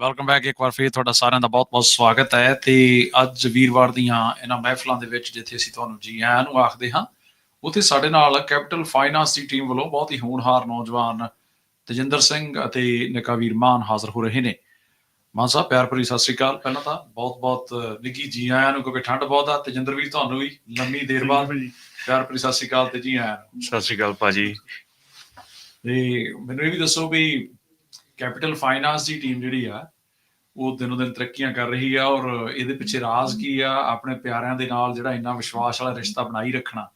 Welcome back ਇੱਕ ਵਾਰ ਫੇਰ ਤੁਹਾਡਾ ਸਾਰਿਆਂ ਦਾ ਬਹੁਤ-ਬਹੁਤ ਸਵਾਗਤ ਹੈ ਤੇ ਅੱਜ ਵੀਰਵਾਰ ਦੀਆਂ ਇਹਨਾਂ ਮਹਿਫਲਾਂ ਦੇ ਵਿੱਚ ਜਿੱਥੇ ਅਸੀਂ ਤੁਹਾਨੂੰ ਜੀ ਆਇਆਂ ਨੂੰ ਆਖਦੇ ਹਾਂ ਉੱਥੇ ਸਾਡੇ ਨਾਲ ਕੈਪੀਟਲ ਫਾਈਨਾਂਸ ਦੀ ਟੀਮ ਵੱਲੋਂ ਬਹੁਤ ਹੀ ਹੋਣਹਾਰ ਨੌਜਵਾਨ ਤਜਿੰਦਰ ਸਿੰਘ ਅਤੇ ਨਿਕਾਵੀਰ ਮਾਨ ਹਾਜ਼ਰ ਹੋ ਰਹੇ ਨੇ। ਮਾਨ ਸਾਹਿਬ ਪਿਆਰ ਭਰੀ ਸਤਿ ਸ੍ਰੀ ਅਕਾਲ। ਪਹਿਲਾਂ ਤਾਂ ਬਹੁਤ-ਬਹੁਤ ਨਿੱਗੀ ਜੀ ਆਇਆਂ ਨੂੰ ਕਿਉਂਕਿ ਠੰਡ ਬਹੁਤ ਆ ਤਜਿੰਦਰ ਵੀਰ ਤੁਹਾਨੂੰ ਵੀ ਲੰਮੀ ਦੇਰ ਬਾਅਦ ਪਿਆਰ ਭਰੀ ਸਤਿ ਸ੍ਰੀ ਅਕਾਲ ਤੇ ਜੀ ਆਇਆਂ ਸਤਿ ਸ਼੍ਰੀ ਅਕਾਲ ਭਾਜੀ। ਤੇ ਮੈਨੂੰ ਇਹ ਵੀ ਦੱਸੋ ਵੀ ਕੈਪੀਟਲ ਫਾਈਨਾਂਸ ਦੀ ਟੀਮ ਜਿਹੜੀ ਆ ਉਹ ਦਿਨੋਂ ਦਿਨ ਤਰੱਕੀਆਂ ਕਰ ਰਹੀ ਆ ਔਰ ਇਹਦੇ ਪਿੱਛੇ ਰਾਜ਼ ਕੀ ਆ ਆਪਣੇ ਪਿਆਰਿਆਂ ਦੇ ਨਾਲ ਜਿਹੜਾ ਇੰਨਾ ਵਿਸ਼ਵਾਸ ਵਾਲਾ ਰਿਸ਼ਤਾ ਬਣਾਈ ਰੱਖਣਾ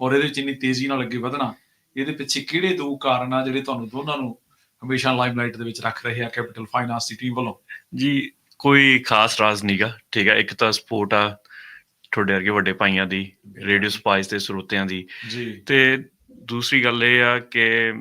ਔਰ ਇਹਦੇ ਵਿੱਚ ਇੰਨੀ ਤੇਜ਼ੀ ਨਾਲ ਅੱਗੇ ਵਧਣਾ ਇਹਦੇ ਪਿੱਛੇ ਕਿਹੜੇ ਦੋ ਕਾਰਨ ਆ ਜਿਹੜੇ ਤੁਹਾਨੂੰ ਦੋਨਾਂ ਨੂੰ ਹਮੇਸ਼ਾ ਲਾਈਮਲਾਈਟ ਦੇ ਵਿੱਚ ਰੱਖ ਰਹੇ ਆ ਕੈਪੀਟਲ ਫਾਈਨਾਂਸ ਦੀ ਟੀਮ ਵੱਲੋਂ? ਜੀ ਕੋਈ ਖਾਸ ਰਾਜ਼ ਨਹੀਂਗਾ ਠੀਕ ਹੈ ਇੱਕ ਤਾਂ ਸਪੋਰਟ ਆ ਤੁਹਾਡੇ ਵਰਗੇ ਵੱਡੇ ਭਾਈਆਂ ਦੀ ਰੇਡੀਓ ਸਪਾਈਸ ਦੇ ਸਰੋਤਿਆਂ ਦੀ ਜੀ। ਤੇ ਦੂਸਰੀ ਗੱਲ ਇਹ ਆ ਕਿ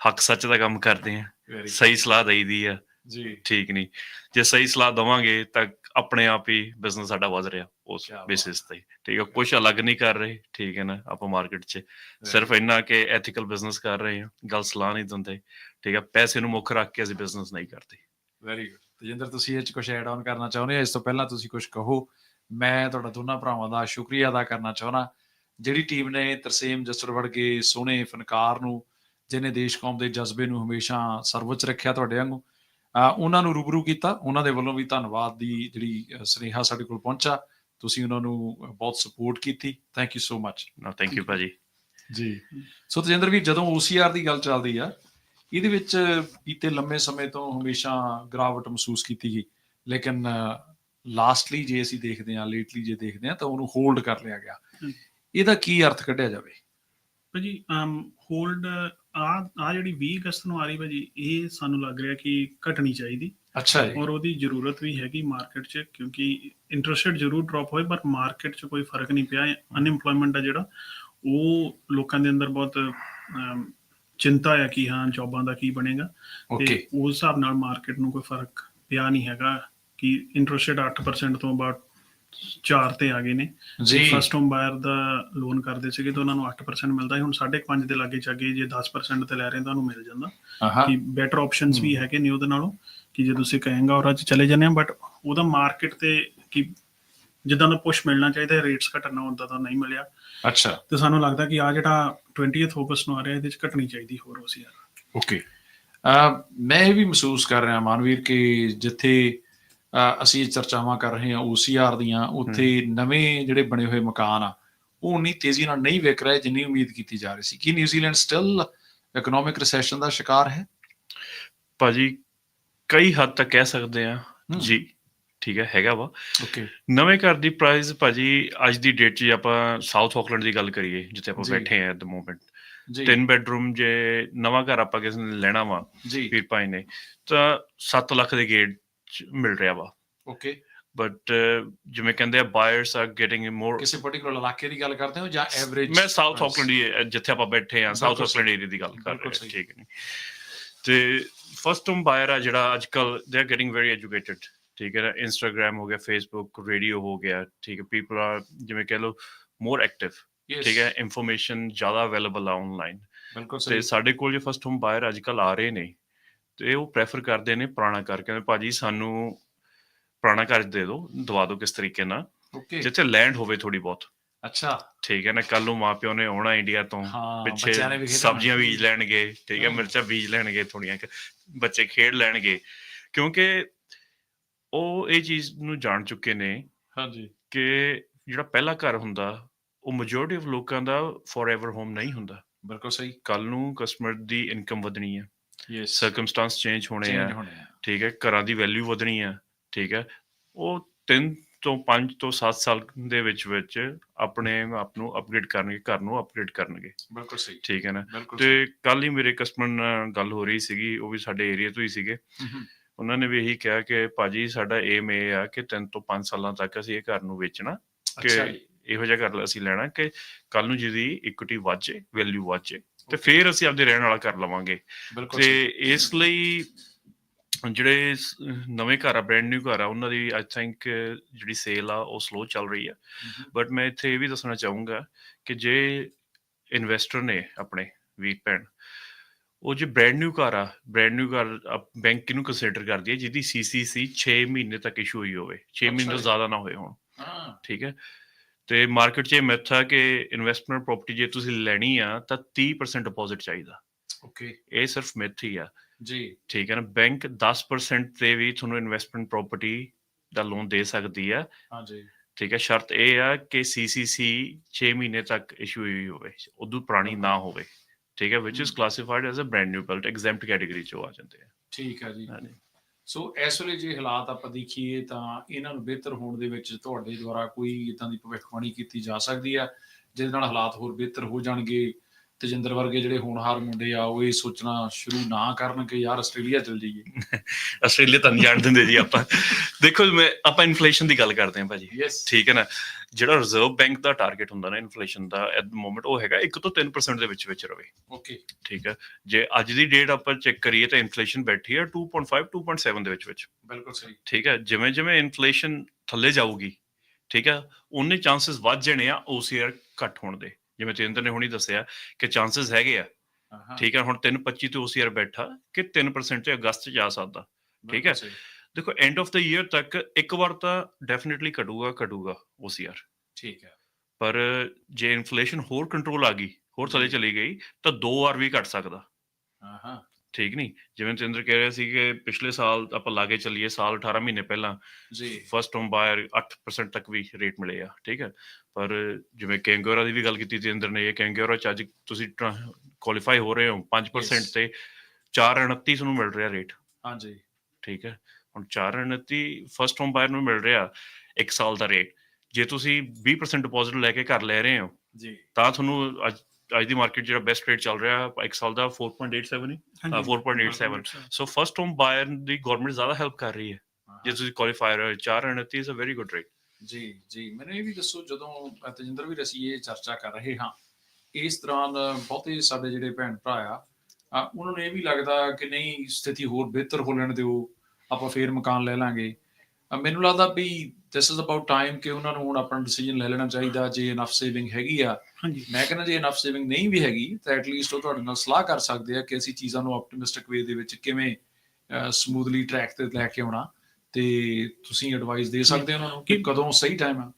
ਹੱਕ ਸੱਚ ਦਾ ਕੰਮ ਕਰਦੇ ਆ। ਸਹੀ ਸਲਾਹ ਦੇਈਦੀ ਆ। ਜੀ। ਠੀਕ ਨਹੀਂ ਜੇ ਸਹੀ ਸਲਾਹ ਦਵਾਂਗੇ ਤਾਂ ਆਪਣੇ ਆਪ ਹੀ ਬਿਜ਼ਨਸ ਸਾਡਾ ਵਧ ਰਿਹਾ ਉਸ। ਬੇਸਿਸ ਤੇ। ਠੀਕ ਹੈ ਕੁਝ ਅਲੱਗ ਨਹੀਂ ਕਰ ਰਹੇ। ਠੀਕ ਹੈ ਨਾ ਆਪਾਂ ਮਾਰਕੀਟ 'ਚ ਸਿਰਫ ਇੰਨਾ ਕਿ ਐਥੀਕਲ ਬਿਜ਼ਨਸ ਕਰ ਰਹੇ ਹਾਂ ਗੱਲ ਸਲਾਹ ਨਹੀਂ ਦਿੰਦੇ। ਠੀਕ ਹੈ ਪੈਸੇ ਨੂੰ ਮੁੱਖ ਰੱਖ ਕੇ ਅਸੀਂ ਬਿਜ਼ਨਸ ਨਹੀਂ ਕਰਦੇ। ਵੈਰੀ ਗੁੱਡ ਤੇਜਿੰਦਰ ਤੁਸੀਂ ਇਹ ਚ ਕੁਝ ਐਡ ਆਨ ਕਰਨਾ ਚਾਹੁੰਦੇ ਹੋ? ਇਸ ਤੋਂ ਪਹਿਲਾਂ ਤੁਸੀਂ ਕੁਝ ਕਹੋ। ਮੈਂ ਤੁਹਾਡਾ ਦੋਨਾਂ ਭਰਾਵਾਂ ਦਾ ਸ਼ੁਕਰੀਆ ਅਦਾ ਕਰਨਾ ਚਾਹੁੰਦਾ। ਜਿਹੜੀ ਟੀਮ ਨੇ ਤਰਸੇਮ ਜਸਰ ਵਰਗੇ ਸੋਹਣੇ ਫਨਕਾਰ ਨੂੰ ਜਿਨੇ ਦੇਸ਼ ਕੌਮ ਦੇ ਜਜ਼ਬੇ ਨੂੰ ਹਮੇਸ਼ਾ ਸਰਵਉੱਚ ਰੱਖਿਆ ਤੁਹਾਡੇ ਵਾਂਗੂ ਉਹਨਾਂ ਨੂੰ ਰੂਬਰੂ ਕੀਤਾ ਉਹਨਾਂ ਦੇ ਵੱਲੋਂ ਵੀ ਧੰਨਵਾਦ ਦੀ ਜਿਹੜੀ ਸੁਨੇਹਾ ਸਾਡੇ ਕੋਲ ਪਹੁੰਚਾ। ਤੁਸੀਂ ਉਹਨਾਂ ਨੂੰ ਬਹੁਤ ਸਪੋਰਟ ਕੀਤੀ। ਥੈਂਕ ਯੂ ਸੋ ਮਚ ਨਾ ਥੈਂਕ ਯੂ ਭਾਜੀ। ਜੀ। ਸੋ ਤਜਿੰਦਰ ਵੀ ਜਦੋਂ OCR ਦੀ ਗੱਲ ਚੱਲਦੀ ਆ ਇਹਦੇ ਵਿੱਚ ਬੀਤੇ ਲੰਮੇ ਸਮੇਂ ਤੋਂ ਹਮੇਸ਼ਾ ਗਰਾਵਟ ਮਹਿਸੂਸ ਕੀਤੀ ਗਈ। ਲੇਕਿਨ ਲਾਸਟਲੀ ਜੇ ਅਸੀਂ ਦੇਖਦੇ ਹਾਂ ਲੇਟਲੀ ਜੇ ਦੇਖਦੇ ਹਾਂ ਤਾਂ ਉਹਨੂੰ ਹੋਲਡ ਕਰ ਲਿਆ ਗਿਆ। ਇਹਦਾ ਕੀ ਅਰਥ ਕੱਢਿਆ ਜਾਵੇ? ਭਾਜੀ ਹੋਲਡ ਆ ਆ ਜਿਹੜੀ 20 ਅਗਸਤ ਨੂੰ ਆ ਰਹੀ ਭਾਜੀ ਇਹ ਸਾਨੂੰ ਲੱਗ ਰਿਹਾ ਕਿ ਘਟਣੀ ਚਾਹੀਦੀ। ਅੱਛਾ ਜੀ। ਔਰ ਉਹਦੀ ਜ਼ਰੂਰਤ ਵੀ ਹੈਗੀ ਮਾਰਕੀਟ 'ਚ ਕਿਉਂਕਿ ਇੰਟਰਸਟ ਰੇਟ ਜ਼ਰੂਰ ਡ੍ਰੌਪ ਹੋਏ ਪਰ ਮਾਰਕੀਟ 'ਚ ਕੋਈ ਫ਼ਰਕ ਨਹੀਂ ਪਿਆ। ਅਨਇੰਪਲੋਇਮੈਂਟ ਆ ਜਿਹੜਾ ਉਹ ਲੋਕਾਂ ਦੇ ਅੰਦਰ ਬਹੁਤ ਚਿੰਤਾ ਹੈ ਕਿ ਹਾਂ ਜੌਬਾਂ ਦਾ ਕੀ ਬਣੇਗਾ। ਤੇ ਉਸ ਹਿਸਾਬ ਨਾਲ ਮਾਰਕੀਟ ਨੂੰ ਕੋਈ ਫ਼ਰਕ ਪਿਆ ਨਹੀਂ ਹੈਗਾ ਕਿ ਇੰਟਰਸਟ ਰੇਟ 8% ਤੋਂ ਅਬਾਊਟ 4 ਤੇ ਆ ਗਏ ਨੇ। ਜੀ। ਫਸਟ ਹੋਮ ਬਾਇਰ ਦਾ ਲੋਨ ਕਰਦੇ ਸੀਗੇ ਤਾਂ ਉਹਨਾਂ ਨੂੰ 8% ਮਿਲਦਾ ਸੀ। ਹੁਣ 5.5 ਦੇ ਲਾਗੇ ਚਾਗੇ ਜੇ 10% ਤੇ ਲੈ ਰਹੇ ਤਾਂ ਉਹਨੂੰ ਮਿਲ ਜਾਂਦਾ। ਕਿ ਬੈਟਰ ਆਪਸ਼ਨਸ ਵੀ ਹੈਗੇ ਨੇ ਉਹਦੇ ਨਾਲੋਂ ਕਿ ਜੇ ਤੁਸੀਂ ਕਹੇਗਾ ਔਰ ਅੱਜ ਚਲੇ ਜਾਂਦੇ ਆ ਬਟ ਉਹਦਾ ਮਾਰਕੀਟ ਤੇ ਕਿ ਜਿੱਦਾਂ ਦਾ ਪੁਸ਼ ਮਿਲਣਾ ਚਾਹੀਦਾ ਰੇਟਸ ਘਟਣਾ ਹੁੰਦਾ ਤਾਂ ਨਹੀਂ ਮਿਲਿਆ। ਅੱਛਾ। ਤੇ ਸਾਨੂੰ ਲੱਗਦਾ ਕਿ ਆ ਜਿਹੜਾ 20th ਅਗਸਤ ਨੂੰ ਆ ਰਿਹਾ ਇਹਦੇ ਚ ਘਟਣੀ ਚਾਹੀਦੀ ਹੋਰ ਉਸ ਯਾਰ। ਓਕੇ ਮੈਂ ਇਹ ਵੀ ਮਹਿਸੂਸ ਕਰ ਰਿਹਾ ਮਾਨਵੀਰ ਕਿ ਜਿੱਥੇ ਅਸੀਂ ਚਰਚਾਵਾਂ ਕਰ ਰਹੇ ਹਾਂ OCR ਦੀਆਂ ਉੱਥੇ ਨਵੇਂ ਜਿਹੜੇ ਬਣੇ ਹੋਏ ਮਕਾਨ ਆ ਉਹ ਉਨੀ ਤੇਜ਼ੀ ਨਾਲ ਨਹੀਂ ਵਿਕ ਰਹੇ ਜਿੰਨੀ ਉਮੀਦ ਕੀਤੀ ਜਾ ਰਹੀ ਸੀ। ਕੀ New Zealand still economic recession ਦਾ ਸ਼ਿਕਾਰ ਹੈ? ਭਾਜੀ ਕਈ ਹੱਦ ਤੱਕ ਕਹਿ ਸਕਦੇ ਆ। ਜੀ ਠੀਕ ਹੈ ਹੈਗਾ ਵਾ। ਓਕੇ ਨਵੇਂ ਘਰ ਦੀ ਪ੍ਰਾਈਸ ਭਾਜੀ ਅੱਜ ਦੀ ਡੇਟ 'ਚ ਜੇ ਆਪਾਂ ਸਾਊਥ ਆਕਲੈਂਡ ਦੀ ਗੱਲ ਕਰੀਏ ਜਿੱਥੇ ਆਪਾਂ। ਬੈਠੇ ਆ ਐਟ ਦ ਮੋਮੈਂਟ ਤਿੰਨ ਬੈਡਰੂਮ ਜੇ ਨਵਾਂ ਘਰ ਆਪਾਂ ਕਿਸੇ ਨੇ ਲੈਣਾ ਵਾ ਵੀਰ ਭਾਈ ਨੇ ਤਾਂ 7 ਲੱਖ ਦੇ ਗੇਟ ਮਿਲ ਰਿਹਾ ਵਾ। ਓਕੇ ਬਟ ਜਿਵੇਂ ਕਹਿੰਦੇ ਆ ਬਾਇਰਸ ਆਰ ਗੈਟਿੰਗ ਮੋਰ ਕਿਸੇ ਪਾਰਟਿਕੂਲਰ ਇਲਾਕੇ ਦੀ ਗੱਲ ਕਰਦੇ ਹੋ ਜਾਂ ਐਵਰੇਜ ਮੈਂ ਸਾਊਥ ਆਕਲੈਂਡ ਹੈ, ਜਿੱਥੇ ਆਪਾਂ ਬੈਠੇ ਆ ਸਾਊਥ ਆਕਲੈਂਡ ਏਰੀਆ ਦੀ ਗੱਲ ਕਰ ਰਹੇ ਠੀਕ ਹੈ। ਤੇ ਫਸਟ ਹੋਮ ਬਾਇਰ ਆ ਜਿਹੜਾ ਅੱਜ ਕੱਲ they are getting very educated ਠੀਕ ਹੈ ਨਾ। ਇੰਸਟਾਗ੍ਰam ਹੋ ਗਿਆ ਫੇਸਬੁੱਕ ਰੇਡੀਓ ਹੋ ਗਿਆ ਠੀਕ ਹੈ। ਪੀਪਲ ਆਰ ਜਿਵੇਂ ਕਹ ਲਓ ਮੋਰ ਐਕਟਿਵ ਠੀਕ ਹੈ। ਇਨਫੋਰਮੇਸ਼ਨ ਜ਼ਿਆਦਾ ਅਵੇਲੇਬਲ ਆ ਆਨਲਾਈਨ ਬਿਲਕੁਲ ਤੇ ਸਹੀ। ਸਾਡੇ ਕੋਲ ਜੇ ਫਸਟ ਹੋਮ ਬਾਇਰ ਅੱਜ ਕੱਲ ਆ ਰਹੇ ਨੇ ਤੇ ਉਹ ਪ੍ਰੈਫਰ ਕਰਦੇ ਨੇ ਪੁਰਾਣਾ ਘਰ ਕਹਿੰਦੇ ਭਾਜੀ ਸਾਨੂੰ ਪੁਰਾਣਾ ਘਰ ਦੇ ਦਿਓ ਦਵਾ ਦਿਓ ਕਿਸ ਤਰੀਕੇ ਨਾਲ ਓਕੇ ਜਿੱਥੇ ਲੈਂਡ ਹੋਵੇ ਥੋੜੀ ਬਹੁਤ। ਅੱਛਾ। ਠੀਕ ਹੈ ਨਾ ਕੱਲ ਨੂੰ ਮਾਪਿਓ ਨੇ ਆਉਣਾ ਇੰਡੀਆ ਤੋਂ ਪਿੱਛੇ। ਸਬਜ਼ੀਆਂ ਬੀਜ ਲੈਣਗੇ ਠੀਕ ਹੈ। ਮਿਰਚਾਂ ਬੀਜ ਲੈਣਗੇ ਥੋੜੀਆਂ ਬੱਚੇ ਖੇਡ ਲੈਣਗੇ। ਕਿਉਂਕਿ ਉਹ ਇਹ ਚੀਜ਼ ਨੂੰ ਜਾਣ ਚੁੱਕੇ ਨੇ ਹਾਂਜੀ। ਕਿ ਜਿਹੜਾ ਪਹਿਲਾ ਘਰ ਹੁੰਦਾ ਉਹ ਮੈਜੋਰਟੀ ਆਫ ਲੋਕਾਂ ਦਾ ਫੋਰਐਵਰ ਹੋਮ ਨਹੀਂ ਹੁੰਦਾ। ਬਿਲਕੁਲ ਸਹੀ। ਕੱਲ ਨੂੰ ਕਸਟਮਰ ਦੀ ਇਨਕਮ ਵਧਣੀ ਹੈ। ਯੈਸ ਸਰਕਮਸਟੈਂਸ ਚੇਂਜ ਹੋਣੇ ਆ। ਠੀਕ ਹੈ ਘਰਾਂ ਦੀ ਵੈਲਿਊ ਵਧਣੀ ਆ ਠੀਕ ਹੈ। ਉਹ 3 ਤੋਂ 5 ਤੋਂ 7 ਸਾਲ ਦੇ ਵਿੱਚ ਵਿੱਚ ਆਪਣੇ ਆਪ ਨੂੰ ਅਪਗ੍ਰੇਡ ਕਰਨਗੇ ਘਰ ਨੂੰ ਅਪਗ੍ਰੇਡ ਕਰਨਗੇ। ਬਿਲਕੁਲ ਸਹੀ। ਠੀਕ ਹੈ ਨਾ? ਤੇ ਕੱਲ ਹੀ ਮੇਰੇ ਕਸਟਮਰ ਨਾਲ ਗੱਲ ਹੋ ਰਹੀ ਸੀਗੀ ਉਹ ਵੀ ਸਾਡੇ ਏਰੀਆ ਤੋਂ ਹੀ ਸੀਗੇ। ਉਹਨਾਂ ਨੇ ਵੀ ਇਹੀ ਕਿਹਾ ਕਿ ਭਾਜੀ ਸਾਡਾ ਏਮ ਇਹ ਆ ਕਿ 3 ਤੋਂ 5 ਸਾਲਾਂ ਤੱਕ ਅਸੀਂ ਇਹ ਘਰ ਨੂੰ ਵੇਚਣਾ ਕਿ ਇਹੋ ਜਿਹਾ ਘਰ ਅਸੀਂ ਲੈਣਾ ਕਿ ਕੱਲ ਨੂੰ ਜਿਹਦੀ ਇਕੁਇਟੀ ਵਾਜੇ ਵੈਲਿਊ ਵਾਜੇ ਤੇ ਫਿਰ ਅਸੀਂ ਆਪਦੇ ਰਹਿਣ ਵਾਲਾ ਘਰ ਲਵਾਂਗੇ ਤੇ। ਇਸ ਲਈ ਜਿਹੜੇ ਨਵੇਂ ਘਰ ਆ ਬ੍ਰੈਂਡ ਨਿਊ ਘਰ ਆ ਉਹਨਾਂ ਦੀ ਆਈ ਥਿੰਕ ਜਿਹੜੀ ਸੇਲ ਆ ਉਹ ਸਲੋ ਚੱਲ ਰਹੀ ਆ। ਬਟ ਮੈਂ ਇੱਥੇ ਇਹ ਵੀ ਦੱਸਣਾ ਚਾਹੂੰਗਾ ਕਿ ਜੇ ਇਨਵੈਸਟਰ ਨੇ ਆਪਣੇ ਵੀਰ ਭੈਣ ਉਹ ਜੇ ਬ੍ਰੈਂਡ ਨਿਊ ਕਾਰ ਆ ਬ੍ਰੈਂਡ ਨਿਊ ਕਾਰ ਬੈਂਕ ਕਿਹਨੂੰ ਕੰਸੀਡਰ ਕਰਦੀ ਹੈ ਜਿਹਦੀ ਸੀਸੀਸੀ 6 ਮਹੀਨੇ ਤੱਕ ਇਸ਼ੂ ਹੋਈ ਹੋਵੇ 6 ਮਹੀਨੇ ਤੋਂ। ਜ਼ਿਆਦਾ ਨਾ ਹੋਏ ਹੋਣ ਹਾਂ ਠੀਕ ਹੈ ਤੇ ਮਾਰਕੀਟ 'ਚ ਇਹ ਮਿੱਥ ਆ ਕਿ ਇਨਵੈਸਟਮੈਂਟ ਪ੍ਰਾਪਰਟੀ ਜੇ ਤੁਸੀਂ ਲੈਣੀ ਆ ਤਾਂ 30% ਡਿਪੋਜ਼ਿਟ ਚਾਹੀਦਾ। ਓਕੇ ਇਹ ਸਿਰਫ ਮਿੱਥ ਹੀ ਆ। ਜੀ। ਠੀਕ ਹੈ ਨਾ? ਬੈਂਕ 10% ਤੇ ਵੀ ਤੁਹਾਨੂੰ ਇਨਵੈਸਟਮੈਂਟ ਪ੍ਰਾਪਰਟੀ ਦਾ ਲੋਨ ਦੇ ਸਕਦੀ ਆ। ਹਾਂਜੀ ਠੀਕ ਹੈ ਸ਼ਰਤ ਇਹ ਆ ਕਿ ਸੀਸੀਸੀ 6 ਮਹੀਨੇ ਤੱਕ ਇਸ਼ੂ ਹੋਈ ਹੋਵੇ ਉਦੋਂ ਪੁਰਾਣੀ ਨਾ ਹੋਵੇ। ਠੀਕ ਹੈ which is. Classified as a brand new built exempt category ਚ ਆ ਜਾਂਦੇ ਆ। ਠੀਕ ਹੈ ਜੀ। ਹਾਂਜੀ। ਸੋ ਇਸ ਵੇਲੇ ਜੇ ਹਾਲਾਤ ਆਪਾਂ ਦੇਖੀਏ ਤਾਂ ਇਹਨਾਂ ਨੂੰ ਬਿਹਤਰ ਹੋਣ ਦੇ ਵਿੱਚ ਤੁਹਾਡੇ ਦੁਆਰਾ ਕੋਈ ਇਦਾਂ ਦੀ ਭਵਿੱਖਬਾਣੀ ਕੀਤੀ ਜਾ ਸਕਦੀ ਹੈ, ਜਿਹਦੇ ਨਾਲ ਹਾਲਾਤ ਹੋਰ ਬਿਹਤਰ ਹੋ ਜਾਣਗੇ। ਤੇਜਿੰਦਰ ਵਰਗੇ ਜਿਹੜੇ ਹੋਣਹਾਰ ਮੁੰਡੇ ਆ ਉਹ ਇਹ ਸੋਚਣਾ ਸ਼ੁਰੂ ਨਾ ਕਰਨ ਕਿ ਯਾਰ ਆਸਟ੍ਰੇਲੀਆ ਚਲ ਜਾਈਏ। ਆਸਟ੍ਰੇਲੀਆ ਤਾਂ ਨਹੀਂ ਜਾਣ ਦਿੰਦੇ ਜੀ ਆਪਾਂ। ਦੇਖੋ ਮੈਂ ਆਪਾਂ ਇਨਫਲੇਸ਼ਨ ਦੀ ਗੱਲ ਕਰਦੇ ਹਾਂ ਭਾਜੀ। ਠੀਕ ਹੈ ਨਾ? ਜਿਹੜਾ ਰਿਜ਼ਰਵ ਬੈਂਕ ਦਾ ਟਾਰਗੇਟ ਹੁੰਦਾ ਨਾ ਇਨਫਲੇਸ਼ਨ ਦਾ ਐਟ ਦ ਮੋਮੈਂਟ ਉਹ ਹੈਗਾ 1 ਤੋਂ 3% ਦੇ ਵਿੱਚ ਵਿੱਚ ਰਵੇ। ਓਕੇ ਠੀਕ ਹੈ? ਜੇ ਅੱਜ ਦੀ ਡੇਟ ਆਪਾਂ ਚੈੱਕ ਕਰੀਏ ਤਾਂ ਇਨਫਲੇਸ਼ਨ ਬੈਠੀ ਹੈ 2.5 2.7 ਦੇ ਵਿੱਚ ਵਿੱਚ। ਬਿਲਕੁਲ ਸਹੀ। ਠੀਕ ਹੈ? ਜਿਵੇਂ ਜਿਵੇਂ ਇਨਫਲੇਸ਼ਨ ਥੱਲੇ ਜਾਊਗੀ ਠੀਕ ਹੈ? ਉਹਨੇ ਚਾਂਸਸ ਵੱਧ ਜਾਣੇ ਆ OCR ਘੱਟ ਹੋਣ ਦੇ। ਜਿਵੇਂ ਤੇਂਦਰ ਨੇ ਹੁਣੀ ਦੱਸਿਆ ਕਿ ਚਾਂਸਸ ਹੈਗੇ ਆ। ਠੀਕ ਹੈ ਹੁਣ 3.25 ਤੇ OCR ਬੈਠਾ ਕਿ 3% ਤੇ ਅਗਸਤ 'ਚ ਜਾ ਸਕਦਾ। ਠੀਕ ਹੈ। ਦੇਖੋ ਐਂਡ ਆਫ ਦਾ ਈਅਰ ਤੱਕ ਇੱਕ ਵਾਰ ਤਾਂ ਡੈਫੀਨਿਟਲੀ ਘਟੂਗਾ ਘਟੂਗਾ OCR ਠੀਕ ਹੈ ਪਰ ਜੇ ਇਨਫਲੇਸ਼ਨ ਹੋਰ ਕੰਟਰੋਲ ਆ ਗਈ ਹੋਰ ਥੱਲੇ ਚਲੀ ਗਈ ਤਾਂ ਦੋ ਵਾਰ ਵੀ ਘਟ ਸਕਦਾ। ਹਾਂ ਹਾਂ। ਠੀਕ ਨਹੀਂ ਜਿਵੇਂ ਤੇਂਦਰ ਕਹਿ ਰਿਹਾ ਸੀ ਕਿ ਪਿਛਲੇ ਸਾਲ ਆਪਾਂ ਲਾਗੇ ਚੱਲੀਏ ਸਾਲ 18 ਮਹੀਨੇ ਪਹਿਲਾਂ ਜੀ। ਫਰਸਟ ਹੋਮ ਬਾਇਰ 8% ਤੱਕ ਵੀ ਰੇਟ ਮਿਲੇ ਆ ਠੀਕ ਹੈ? ਪਰ ਜਿਵੇਂ ਕੈਂਗੋਰਾ ਦੀ ਵੀ ਗੱਲ ਕੀਤੀ ਤੇ ਅੰਦਰ ਨੇ ਇਹ ਕੈਂਗੋਰਾ ਚ ਅੱਜ ਤੁਸੀਂ ਕੁਆਲੀਫਾਈ ਹੋ ਰਹੇ ਹੋ 5% Yes. ਤੇ 4.29 ਨੂੰ ਮਿਲ ਰਿਹਾ ਰੇਟ ਹਾਂਜੀ। ਠੀਕ ਹੈ? ਹੁਣ 4.29 ਫਰਸਟ ਹੋਮ ਬਾਇਰ ਨੂੰ ਮਿਲ ਰਿਹਾ 1 ਸਾਲ ਦਾ ਰੇਟ ਜੇ ਤੁਸੀਂ 20% ਡਿਪੋਜ਼ਿਟ ਲੈ ਕੇ ਘਰ ਲੈ ਰਹੇ ਹੋ ਜੀ। ਤਾਂ ਤੁਹਾਨੂੰ ਅੱਜ ਅੱਜ ਦੀ ਮਾਰਕੀਟ ਜਿਹੜਾ ਬੈਸਟ ਰੇਟ ਚੱਲ ਰਿਹਾ 1 ਸਾਲ ਦਾ 4.87 ਹੀ ਹਾਂਜੀ। 4.87 ਸੋ ਫਰਸਟ ਹੋਮ ਬਾਇਰ ਦੀ ਗਵਰਨਮੈਂਟ ਜ਼ਿਆਦਾ ਹੈਲਪ ਕਰ ਰਹੀ ਹੈ। ਜੇ ਤੁਸੀਂ qualifier 4.29 is a very good rate ਜੀ ਜੀ। ਮੈਨੂੰ ਇਹ ਵੀ ਦੱਸੋ ਜਦੋਂ ਤੇਜਿੰਦਰ ਵੀ ਅਸੀਂ ਇਹ ਚਰਚਾ ਕਰ ਰਹੇ ਹਾਂ ਇਸ ਦੌਰਾਨ ਬਹੁਤੇ ਸਾਡੇ ਜਿਹੜੇ ਭੈਣ ਭਰਾ ਆ ਉਹਨਾਂ ਨੂੰ ਇਹ ਵੀ ਲੱਗਦਾ ਕਿ ਨਹੀਂ ਸਥਿਤੀ ਹੋਰ ਬਿਹਤਰ ਹੋ ਲੈਣ ਦਿਓ ਆਪਾਂ ਫੇਰ ਮਕਾਨ ਲੈ ਲਾਂਗੇ। ਮੈਨੂੰ ਲੱਗਦਾ ਵੀ ਦਿਸ ਇਜ਼ ਅਬਾਊਟ ਟਾਈਮ ਕਿ ਉਹਨਾਂ ਨੂੰ ਹੁਣ ਆਪਣਾ ਡਿਸੀਜਨ ਲੈ ਲੈਣਾ ਚਾਹੀਦਾ ਜੇ ਇਨਫ ਸੇਵਿੰਗ ਹੈਗੀ ਆ। ਹਾਂਜੀ। ਮੈਂ ਕਹਿੰਦਾ ਜੇ ਇਨਫ ਸੇਵਿੰਗ ਨਹੀਂ ਵੀ ਹੈਗੀ ਤਾਂ ਐਟਲੀਸਟ ਉਹ ਤੁਹਾਡੇ ਨਾਲ ਸਲਾਹ ਕਰ ਸਕਦੇ ਆ ਕਿ ਅਸੀਂ ਚੀਜ਼ਾਂ ਨੂੰ ਆਪਟੀਮਿਸਟਿਕ ਵੇ ਦੇ ਵਿੱਚ ਕਿਵੇਂ ਸਮੂਥਲੀ ਟਰੈਕ ਤੇ ਲੈ ਕੇ ਆਉਣਾ। ਤੇ ਤੁਸੀਂ ਐਡਵਾਈਸ ਦੇ ਸਕਦੇ ਹੋ ਉਹਨਾਂ ਨੂੰ ਕਿ ਕਦੋਂ ਸਹੀ ਟਾਈਮ ਆ।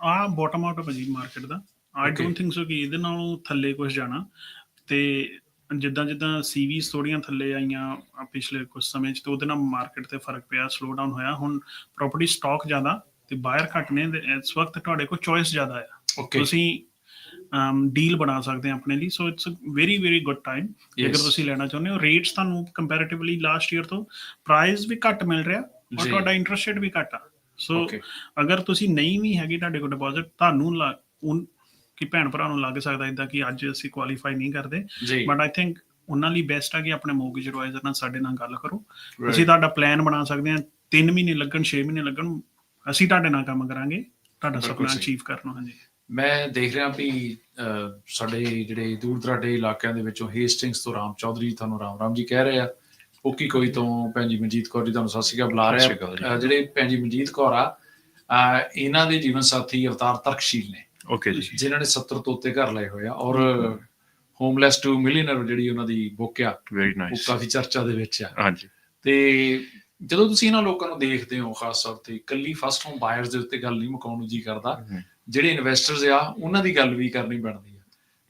ਆ ਬਾਟਮ ਆਊਟ ਭਾਜੀ ਮਾਰਕੀਟ ਦਾ। ਆਈ. ਡੋਨਟ ਥਿੰਕ ਸੋ ਕਿ ਇਹਦੇ ਨਾਲੋਂ ਥੱਲੇ ਕੁਝ ਜਾਣਾ। ਤੇ ਜਿੱਦਾਂ ਜਿੱਦਾਂ ਸੀਵੀਜ਼ ਥੋੜੀਆਂ ਥੱਲੇ ਆਈਆਂ ਪਿਛਲੇ ਕੁਝ ਸਮੇਂ ਚ ਤੇ ਉਹਦੇ ਨਾਲ ਮਾਰਕੀਟ ਤੇ ਫ਼ਰਕ ਪਿਆ ਸਲੋ ਡਾਊਨ ਹੋਇਆ। ਹੁਣ ਪ੍ਰਾਪਰਟੀ ਸਟਾਕ ਜ਼ਿਆਦਾ। ਤੇ ਬਾਇਰ ਘੱਟ ਨੇ ਤੇ ਇਸ ਵਕਤ ਤੁਹਾਡੇ ਕੋਲ ਚੋਇਸ ਜ਼ਿਆਦਾ ਆ। ਓਕੇ ਤੁਸੀਂ ਡੀਲ ਬਣਾ ਸਕਦੇ ਆ ਆਪਣੇ ਲਈ so it's a very very good time ਜੇਕਰ. ਤੁਸੀਂ ਲੈਣਾ ਚਾਹੁੰਦੇ ਹੋ ਰੇਟਸ ਤੁਹਾਨੂੰ ਕੰਪੈਰੀਟਿਵਲੀ ਲਾਸਟ ਈਅਰ ਤੋਂ ਪ੍ਰਾਈਸ ਵੀ ਘੱਟ ਮਿਲ ਰਿਹਾ ਔਰ। ਤੁਹਾਡਾ ਇੰਟਰਸਟ ਰੇਟ ਵੀ ਘੱਟ ਆ। ਸੋ ਅਗਰ ਤੁਸੀਂ ਨਹੀਂ ਵੀ ਹੈਗੀ ਤੁਹਾਡੇ ਕੋਲ ਡਿਪੋਜ਼ਿਟ ਤੁਹਾਨੂੰ ਕਿ ਭੈਣ ਭਰਾ ਨੂੰ ਲੱਗ ਸਕਦਾ ਇਦਾਂ ਕਿ ਅੱਜ ਅਸੀਂ ਕੁਆਲੀਫਾਈ ਨਹੀਂ ਕਰਦੇ। ਬਟ ਆਈ ਥਿੰਕ ਉਹਨਾਂ ਲਈ ਬੈਸਟ ਆ ਕਿ ਆਪਣੇ ਮੋਰਗੇਜ ਐਡਵਾਈਜ਼ਰ ਨਾਲ ਸਾਡੇ ਨਾਲ ਗੱਲ ਕਰੋ. ਅਸੀਂ ਤੁਹਾਡਾ ਪਲਾਨ ਬਣਾ ਸਕਦੇ ਹਾਂ 3 ਮਹੀਨੇ ਲੱਗਣ 6 ਮਹੀਨੇ ਲੱਗਣ ਅਸੀਂ ਤੁਹਾਡੇ ਨਾਲ ਕੰਮ ਕਰਾਂਗੇ ਤੁਹਾਡਾ ਬਿਲਕੁਲ ਸੁਪਨਾ ਸਹੀ। ਅਚੀਵ ਕਰਨਾ ਹਾਂਜੀ। ਮੈਂ ਦੇਖ ਰਿਹਾ ਵੀ ਅਹ, ਸਾਡੇ ਜਿਹੜੇ ਦੂਰ ਦਰਾਡੇ ਇਲਾਕਿਆਂ ਦੇ ਵਿੱਚੋਂ ਹੇਸਟਿੰਗਸ ਤੋਂ ਰਾਮ ਚੌਧਰੀ ਤੁਹਾਨੂੰ ਰਾਮ ਰਾਮ ਜੀ ਕਹਿ ਰਹੇ ਆ। ਓਕੀ ਕੋਈ ਤੋਂ ਭੈਣ ਜੀ ਮਨਜੀਤ ਕੌਰ ਜੀ ਤੁਹਾਨੂੰ ਸਤਿ ਸ਼੍ਰੀ ਅਕਾਲ ਬੁਲਾ ਸਤਿ ਰਿਹਾ ਸ਼੍ਰੀ ਅਕਾਲ ਜੀ। ਅਹ, ਜਿਹੜੇ ਭੈਣ ਜੀ ਮਨਜੀਤ ਕੌਰ ਆ ਅਹ, ਇਹਨਾਂ ਦੇ ਜੀਵਨ ਸਾਥੀ ਅਵਤਾਰ ਤਰਕਸ਼ੀਲ ਨੇ। ਓਕੇ ਜੀ। ਜਿਨ੍ਹਾਂ ਨੇ 70 ਤੋਂ ਉੱਤੇ ਘਰ ਲਏ ਹੋਏ ਆ ਔਰ ਹੋਮਲੈਸ ਟੂ ਮਿਲੀਅਨਰ ਜਿਹੜੀ ਉਹਨਾਂ ਦੀ ਬੁੱਕ ਆ ਵੈਰੀ ਉਹ ਨਾਈਸ ਕਾਫੀ ਚਰਚਾ ਦੇ ਵਿੱਚ ਆ। ਹਾਂਜੀ। ਤੇ ਜਦੋਂ ਤੁਸੀਂ ਇਹਨਾਂ ਲੋਕਾਂ ਨੂੰ ਦੇਖਦੇ ਹੋ ਖਾਸ ਤੌਰ ਤੇ ਇਕੱਲੀ ਫਸਟ ਹੋਮ ਬਾਇਰਸ ਦੇ ਉੱਤੇ ਗੱਲ ਨਹੀਂ ਮੁਕਾਉਣ ਨੂੰ ਜੀ ਕਰਦਾ। ਜਿਹੜੇ ਇਨਵੈਸਟਰਸ ਆ ਉਹਨਾਂ ਦੀ ਗੱਲ ਵੀ ਕਰਨੀ ਬਣਦੀ ਆ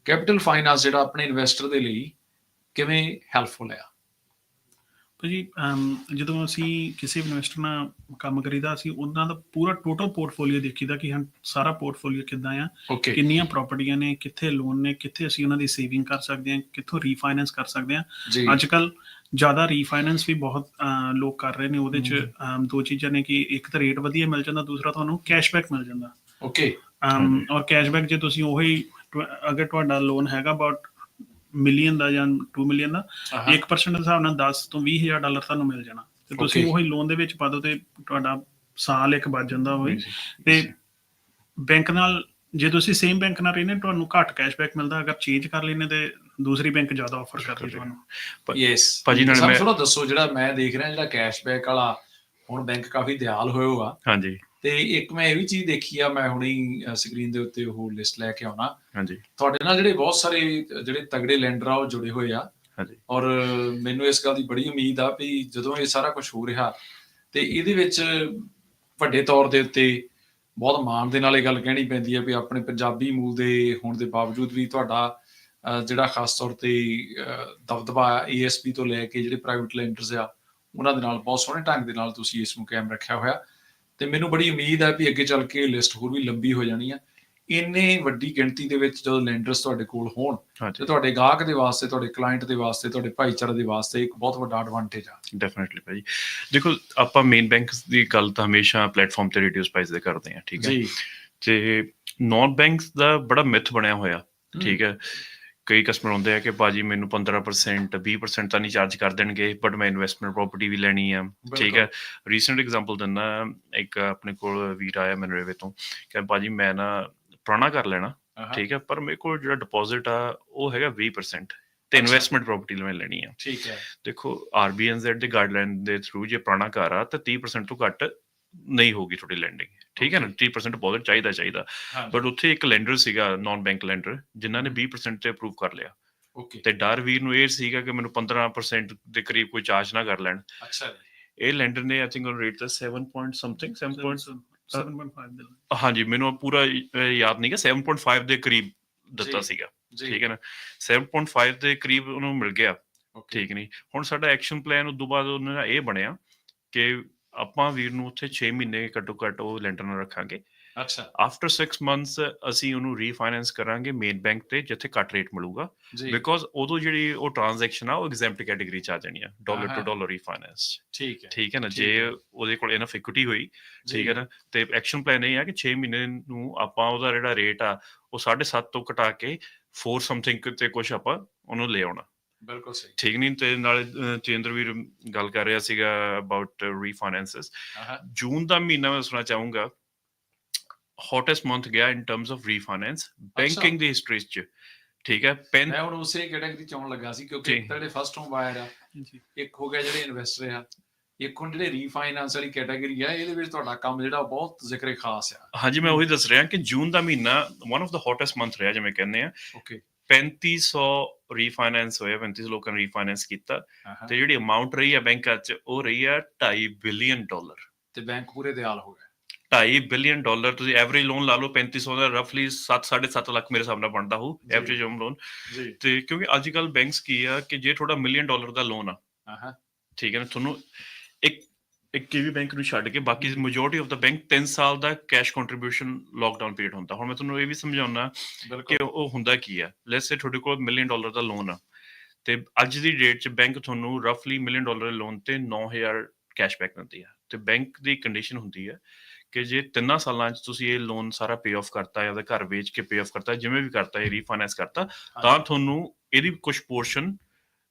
ਕੈਪੀਟਲ ਫਾਈਨਾਂਸ ਜਿਹੜਾ ਆਪਣੇ ਇਨਵੈਸਟਰ ਦੇ ਲਈ ਕਿਵੇਂ ਹੈਲਪਫੁਲ ਆ ਭਾਜੀ ਅਮ, ਜਦੋਂ ਅਸੀਂ ਕਿਸੇ ਇਨਵੈਸਟਰ ਨਾਲ ਕੰਮ ਕਰੀਦਾ ਅਸੀਂ ਉਹਨਾਂ ਦਾ ਪੂਰਾ ਟੋਟਲ ਪੋਰਟਫੋਲੀਓ ਦੇਖੀਦਾ ਕਿ ਹਾਂ ਸਾਰਾ ਪੋਰਟਫੋਲੀਓ ਕਿੱਦਾਂ ਆ ਕਿੰਨੀਆਂ ਪ੍ਰਾਪਰਟੀਆਂ ਨੇ ਕਿੱਥੇ ਲੋਨ ਨੇ ਕਿੱਥੇ ਅਸੀਂ ਉਹਨਾਂ ਦੀ ਸੇਵਿੰਗ ਕਰ ਸਕਦੇ ਹਾਂ ਕਿੱਥੋਂ ਰੀਫਾਈਨੈਂਸ ਕਰ ਸਕਦੇ ਹਾਂ। ਅੱਜ ਕੱਲ ਜ਼ਿਆਦਾ ਰੀਫਾਈਨੈਂਸ ਵੀ ਬਹੁਤ ਲੋਕ ਕਰ ਰਹੇ ਨੇ ਉਹਦੇ ਚ ਦੋ ਚੀਜ਼ਾਂ ਨੇ ਕਿ ਇੱਕ ਤਾਂ ਰੇਟ ਵਧੀਆ ਮਿਲ ਜਾਂਦਾ ਦੂਸਰਾ ਤੁਹਾਨੂੰ ਕੈਸ਼ਬੈਕ ਮਿਲ ਜਾਂਦਾ। ਓਕੇ ਅਮ, ਔਰ ਕੈਸ਼ਬੈਕ ਜੇ ਤੁਸੀਂ ਉਹੀ ਅਗਰ ਤੁਹਾਡਾ ਲੋਨ ਹੈਗਾ ਅਬਾਊਟ ਮਿਲੀਅਨ ਦਾ ਜਾਂ 2 ਮਿਲੀਅਨ ਦਾ 1% ਦੇ ਹਿਸਾਬ ਨਾਲ 10 ਤੋਂ 20000 ਡਾਲਰ ਤੁਹਾਨੂੰ ਮਿਲ ਜਾਣਾ। ਤੇ ਤੁਸੀਂ. ਉਹੀ ਲੋਨ ਦੇ ਵਿੱਚ ਪਾ ਦਿਓ ਤੇ ਤੁਹਾਡਾ ਸਾਲ ਇੱਕ ਬਚ ਜਾਂਦਾ ਹੋਵੇ। ਤੇ ਬੈਂਕ ਨਾਲ ਜੇ ਤੁਸੀਂ ਸੇਮ ਬੈਂਕ ਨਾਲ ਰਹਿੰਦੇ ਤੁਹਾਨੂੰ ਘੱਟ ਕੈਸ਼ਬੈਕ ਮਿਲਦਾ ਅਗਰ ਚੇਂਜ ਕਰ ਲੈਨੇ ਤੇ ਦੂਸਰੀ ਬੈਂਕ ਜ਼ਿਆਦਾ ਆਫਰ ਕਰ ਰਹੀ ਤੁਹਾਨੂੰ। ਯੈਸ ਭਾਜੀ ਨਾਲ ਸਾਨੂੰ ਮੈਂ- ਥੋੜਾ ਦੱਸੋ ਜਿਹੜਾ ਮੈਂ ਦੇਖ ਰਿਹਾ ਜਿਹੜਾ ਕੈਸ਼ਬੈਕ ਵਾਲਾ ਹੁਣ ਬੈਂਕ ਕਾਫੀ ਦਿਆਲ ਹੋਏ ਹੋ ਆ ਹਾਂਜੀ। ਤੇ ਇੱਕ ਮੈਂ ਇਹ ਵੀ ਚੀਜ਼ ਦੇਖੀ ਆ ਮੈਂ ਹੁਣੀ ਸਕਰੀਨ ਦੇ ਉੱਤੇ ਉਹ ਲਿਸਟ ਲੈ ਕੇ ਆਉਣਾ। ਹਾਂਜੀ। ਤੁਹਾਡੇ ਨਾਲ ਜਿਹੜੇ ਬਹੁਤ ਸਾਰੇ ਜਿਹੜੇ ਤਗੜੇ ਲੈਂਡਰ ਆ ਉਹ ਜੁੜੇ ਹੋਏ ਆ। ਹਾਂਜੀ। ਔਰ ਮੈਨੂੰ ਇਸ ਗੱਲ ਦੀ ਬੜੀ ਉਮੀਦ ਆ ਵੀ ਜਦੋਂ ਇਹ ਸਾਰਾ ਕੁਝ ਹੋ ਰਿਹਾ ਤੇ ਇਹਦੇ ਵਿੱਚ ਵੱਡੇ ਤੌਰ ਦੇ ਉੱਤੇ ਬਹੁਤ ਮਾਣ ਦੇ ਨਾਲ ਇਹ ਗੱਲ ਕਹਿਣੀ ਪੈਂਦੀ ਹੈ ਵੀ ਆਪਣੇ ਪੰਜਾਬੀ ਮੂਲ ਦੇ ਹੋਣ ਦੇ ਬਾਵਜੂਦ ਵੀ ਤੁਹਾਡਾ ਜਿਹੜਾ ਖਾਸ ਤੌਰ ਤੇ ਦਬਦਬਾ ਏਐਸਪੀ ਤੋਂ ਲੈ ਕੇ ਜਿਹੜੇ ਪ੍ਰਾਈਵੇਟ ਲੈਂਡਰਸ ਆ ਉਹਨਾਂ ਦੇ ਨਾਲ ਬਹੁਤ ਸੋਹਣੇ ਢੰਗ ਦੇ ਨਾਲ ਤੁਸੀਂ ਇਸ ਨੂੰ ਕਾਇਮ ਰੱਖਿਆ ਹੋਇਆ। ਤੇ ਮੈਨੂੰ ਬੜੀ ਉਮੀਦ ਹੈ ਵੀ ਅੱਗੇ ਚੱਲ ਕੇ ਲਿਸਟ ਹੋਰ ਵੀ ਲੰਬੀ ਹੋ ਜਾਣੀ ਆ। ਇੰਨੇ ਵੱਡੀ ਗਿਣਤੀ ਦੇ ਵਿੱਚ ਜਦੋਂ ਲੈਂਡਰਸ ਤੁਹਾਡੇ ਕੋਲ ਹੋਣ ਤੇ ਤੁਹਾਡੇ ਗਾਹਕ ਦੇ ਵਾਸਤੇ ਤੁਹਾਡੇ ਕਲਾਇੰਟ ਦੇ ਵਾਸਤੇ ਤੁਹਾਡੇ ਭਾਈਚਾਰੇ ਦੇ ਵਾਸਤੇ ਇੱਕ ਬਹੁਤ ਵੱਡਾ ਐਡਵਾਂਟੇਜ ਆ। ਡੈਫੀਨਿਟਲੀ ਭਾਜੀ। ਦੇਖੋ ਆਪਾਂ ਮੇਨ ਬੈਂਕਸ ਦੀ ਗੱਲ ਤਾਂ ਹਮੇਸ਼ਾ ਪਲੇਟਫਾਰਮ ਤੇ ਰਿਡਿਊਸ ਪ੍ਰਾਈਸ ਦੇ ਕਰਦੇ ਹਾਂ ਠੀਕ ਹੈ। ਜੀ। ਤੇ ਨਾਨ ਬੈਂਕਸ ਦਾ ਬੜਾ ਮਿਥ ਬਣਿਆ ਹੋਇਆ ਠੀਕ ਹੈ ਕਈ ਕਸਟਮਰ ਹੁੰਦੇ ਆ ਕਿ ਬਾਜੀ ਮੈਨੂੰ 15% 20% ਤਾਂ ਨਹੀਂ ਚਾਰਜ ਕਰ ਦੇਣਗੇ ਬਟ ਮੈਂ ਇਨਵੈਸਟਮੈਂਟ ਪ੍ਰਾਪਰਟੀ ਵੀ ਲੈਣੀ ਆ। ਠੀਕ ਹੈ ਰੀਸੈਂਟ ਐਗਜ਼ਾਮਪਲ ਦਿੰਦਾ ਇੱਕ ਆਪਣੇ ਕੋਲ ਵੀਰ ਆਇਆ ਮਨਰੇਵੇ ਤੋਂ ਕਿ ਬਾਜੀ ਮੈਂ ਨਾ ਪੁਰਾਣਾ ਕਰ ਲੈਣਾ ਠੀਕ ਹੈ ਪਰ ਮੇਰੇ ਕੋਲ ਜਿਹੜਾ ਡਿਪੋਜ਼ਿਟ ਆ ਉਹ ਹੈਗਾ 20% ਤੇ। ਇਨਵੈਸਟਮੈਂਟ ਪ੍ਰਾਪਰਟੀ ਮੈਂ ਲੈਣੀ ਆ। ਠੀਕ ਹੈ ਦੇਖੋ ਆਰਬੀਐਨਜ਼ੈਡ ਦੇ ਗਾਈਡਲਾਈਨ ਦੇ ਥਰੂ ਜੇ ਪੁਰਾਣਾ ਘਰ ਆ ਤਾਂ 30% ਤੋਂ ਘੱਟ ਨਹੀਂ ਹੋਗੀ ਤੁਹਾਡੀ ਲੈਂਡਿੰਗ ਠੀਕ ਹੈ ਨਾ? 30% ਡਿਪੋਜ਼ਿਟ ਚਾਹੀਦਾ ਚਾਹੀਦਾ। ਬਟ ਉੱਥੇ ਇੱਕ ਲੈਂਡਰ ਸੀਗਾ ਨਾਨ ਬੈਂਕ ਲੈਂਡਰ ਜਿਨ੍ਹਾਂ ਨੇ 20% ਤੇ ਅਪਰੂਵ ਕਰ ਲਿਆ। ਓਕੇ ਤੇ ਡਰ ਵੀਰ ਨੂੰ ਇਹ ਸੀਗਾ ਕਿ ਮੈਨੂੰ 15% ਦੇ ਕਰੀਬ ਕੋਈ ਚਾਰਜ ਨਾ ਕਰ ਲੈਣ। ਅੱਛਾ ਇਹ ਲੈਂਡਰ ਨੇ ਆਈ ਥਿੰਕ ਉਹ ਰੇਟ ਤਾਂ 7 ਪੁਆਇੰਟ ਸਮਥਿੰਗ 7 ਪੁਆਇੰਟ 7.5 ਦੇ ਹਾਂਜੀ ਮੈਨੂੰ ਪੂਰਾ ਯਾਦ ਨਹੀਂਗਾ 7.5 ਦੇ ਕਰੀਬ ਦਿੱਤਾ। ਸੀਗਾ। ਠੀਕ ਹੈ ਨਾ? 7.5 ਦੇ ਕਰੀਬ ਉਹਨੂੰ ਮਿਲ ਗਿਆ। ਠੀਕ ਨਹੀਂ? ਹੁਣ ਸਾਡਾ ਐਕਸ਼ਨ ਪਲਾਨ ਉਦੋਂ ਬਾਅਦ ਉਹਨਾਂ ਦਾ ਇਹ ਬਣਿਆ ਕਿ ਆਪਾਂ ਵੀਰ ਨੂੰ ਉੱਥੇ 6 ਮਹੀਨੇ ਘੱਟੋ ਘੱਟ ਉਹ ਲੈਂਡਰ ਨਾਲ ਰੱਖਾਂਗੇ। ਅੱਛਾ। ਆਫਟਰ 6 ਮੰਥਸ ਅਸੀਂ ਉਹਨੂੰ ਰੀਫਾਈਨੈਂਸ ਕਰਾਂਗੇ ਮੇਨ ਬੈਂਕ ਤੇ ਜਿੱਥੇ ਘੱਟ ਰੇਟ ਮਿਲੂਗਾ। ਬਿਕੋਜ਼ ਉਦੋਂ ਜਿਹੜੀ ਉਹ ਟ੍ਰਾਂਜੈਕਸ਼ਨ ਆ ਉਹ ਐਗਜ਼ੈਂਪਟ ਕੈਟਾਗਰੀ ਚ ਆ ਜਾਣੀ ਆ ਡਾਲਰ ਟੂ। ਡਾਲਰ ਰੀਫਾਈਨੈਂਸ ਠੀਕ ਹੈ। ਠੀਕ ਹੈ ਨਾ? ਜੇ। ਉਹਦੇ ਕੋਲ ਇਨਫ ਇਕੁਇਟੀ ਹੋਈ ਠੀਕ ਹੈ ਨਾ? ਤੇ ਐਕਸ਼ਨ ਪਲਾਨ ਇਹ ਆ ਕਿ 6 ਮਹੀਨੇ ਨੂੰ ਆਪਾਂ ਉਹਦਾ ਜਿਹੜਾ ਰੇਟ ਆ ਉਹ 7.5 ਤੋਂ ਘਟਾ ਕੇ 4 ਸਮਥਿੰਗ ਤੇ ਕੁਝ ਆਪਾਂ ਉਹਨੂੰ ਲੈ ਆਉਣਾ। ਬਿਲਕੁਲ ਸਹੀ। ਠੀਕ ਨਹੀਂ ਤੇ ਨਾਲੇ ਤੇਂਦਰ ਵੀਰ ਗੱਲ ਕਰ ਰਿਹਾ ਸੀਗਾ ਅਬਾਊਟ ਰੀਫਾਈਨੈਂਸਸ ਜੂਨ ਦਾ ਮਹੀਨਾ ਮੈਂ ਦੱਸਣਾ ਚਾਹੂੰਗਾ। ਹੌਟੈਸਟ ਮੰਥ ਗਿਆ in terms of refinance banking the history ਚ। ਠੀਕ ਹੈ ਪੈਨ ਮੈਂ ਹੁਣ ਉਸੇ ਕੈਟਾਗਰੀ ਚ ਆਉਣ ਲੱਗਾ ਸੀ ਕਿਉਂਕਿ। ਇੱਕ ਤਾਂ ਜਿਹੜੇ ਫਸਟ ਹੋਮ ਬਾਇਰ ਆ ਜੀ। ਇੱਕ ਹੋ ਗਿਆ ਜਿਹੜੇ ਇਨਵੈਸਟਰ ਆ ਇੱਕ ਹੁਣ ਜਿਹੜੇ ਰੀਫਾਈਨਾਂਸ ਵਾਲੀ ਕੈਟਾਗਰੀ ਆ ਇਹਦੇ ਵਿੱਚ ਤੁਹਾਡਾ ਕੰਮ ਜਿਹੜਾ ਬਹੁਤ ਜ਼ਿਕਰੇ ਖਾਸ ਆ। ਹਾਂਜੀ ਮੈਂ ਉਹੀ ਦੱਸ ਰਿਹਾ ਕਿ ਜੂਨ ਦਾ ਮਹੀਨਾ one of the hottest month ਰਿਹਾ ਜਿਵੇਂ ਕਹਿੰਦੇ ਆ। ਓਕੇ 3500 ਰੀਫਾਈਨੈਂਸ ਹੋਇਆ 3500 ਲੋਕਾਂ ਨੇ ਰੀਫਾਈਨੈਂਸ ਕੀਤਾ। ਹਾਂ ਤੇ ਜਿਹੜੀ ਅਮਾਉਂਟ ਰਹੀ ਆ ਬੈਂਕਾਂ 'ਚ ਉਹ ਰਹੀ ਆ 2.5 ਬਿਲੀਅਨ ਡਾਲਰ ਤੇ ਬੈਂਕ ਪੂਰੇ ਦਿਆਲ ਹੋ ਗਿਆ 2.5 ਬਿਲੀਅਨ ਡਾਲਰ ਤੁਸੀਂ ਐਵਰੇਜ ਲੋਨ ਲਾ ਲਓ 3500 ਦਾ ਰਫਲੀ 7 7.5 ਲੱਖ ਮੇਰੇ ਹਿਸਾਬ ਨਾਲ ਬਣਦਾ ਹੋ। ਐਵਰੇਜ ਹੋਮ ਲੋਨ ਜੀ। ਤੇ ਕਿਉਂਕਿ ਅੱਜ ਕੱਲ ਬੈਂਕਸ ਕੀ ਆ ਕਿ ਜੇ ਤੁਹਾਡਾ ਮਿਲੀਅਨ ਡਾਲਰ ਦਾ ਲੋਨ ਆ ਹਾਂ ਠੀਕ ਹੈ ਨਾ ਤੁਹਾਨੂੰ ਇੱਕ ਕੀਵੀ ਬੈਂਕ ਨੂੰ ਛੱਡ ਕੇ ਬਾਕੀ ਮੈਜੋਰਟੀ ਆਫ ਦਾ ਬੈਂਕ 3 ਸਾਲ ਦਾ ਕੈਸ਼ ਕੰਟਰੀਬਿਊਸ਼ਨ ਲੋਕਡਾਊਨ ਪੀਰੀਅਡ ਹੁੰਦਾ। ਹੁਣ ਮੈਂ ਤੁਹਾਨੂੰ ਇਹ ਵੀ ਸਮਝਾਉਣਾ ਕਿ ਉਹ ਹੁੰਦਾ ਕੀ ਆ। ਲੈਟਸ ਸੇ ਤੁਹਾਡੇ ਕੋਲ ਮਿਲੀਅਨ ਡਾਲਰ ਦਾ ਲੋਨ ਆ। ਤੇ ਅੱਜ ਦੀ ਡੇਟ 'ਚ ਬੈਂਕ ਤੁਹਾਨੂੰ ਰਫਲੀ ਮਿਲੀਅਨ ਡਾਲਰ ਦੇ ਲੋਨ ਤੇ 9000 ਕੈਸ਼ਬੈਕ ਦਿੰਦੀ ਆ। ਤੇ ਬੈਂਕ ਦੀ ਕੰਡੀਸ਼ਨ ਹੁੰਦੀ ਹੈ ਕਿ ਜੇ ਤਿੰਨਾਂ ਸਾਲਾਂ 'ਚ ਤੁਸੀਂ ਇਹ ਲੋਨ ਸਾਰਾ ਪੇ ਆਫ ਕਰਤਾ ਜਾਂ ਘਰ ਵੇਚ ਕੇ ਪੇ ਆਫ ਕਰਤਾ ਜਿਵੇਂ ਵੀ ਕਰਤਾ ਇਹ ਰੀਫਾਈਨੈਂਸ ਕਰਤਾ ਤਾਂ ਤੁਹਾਨੂੰ ਇਹਦੀ ਕੁਝ ਪੋਰਸ਼ਨ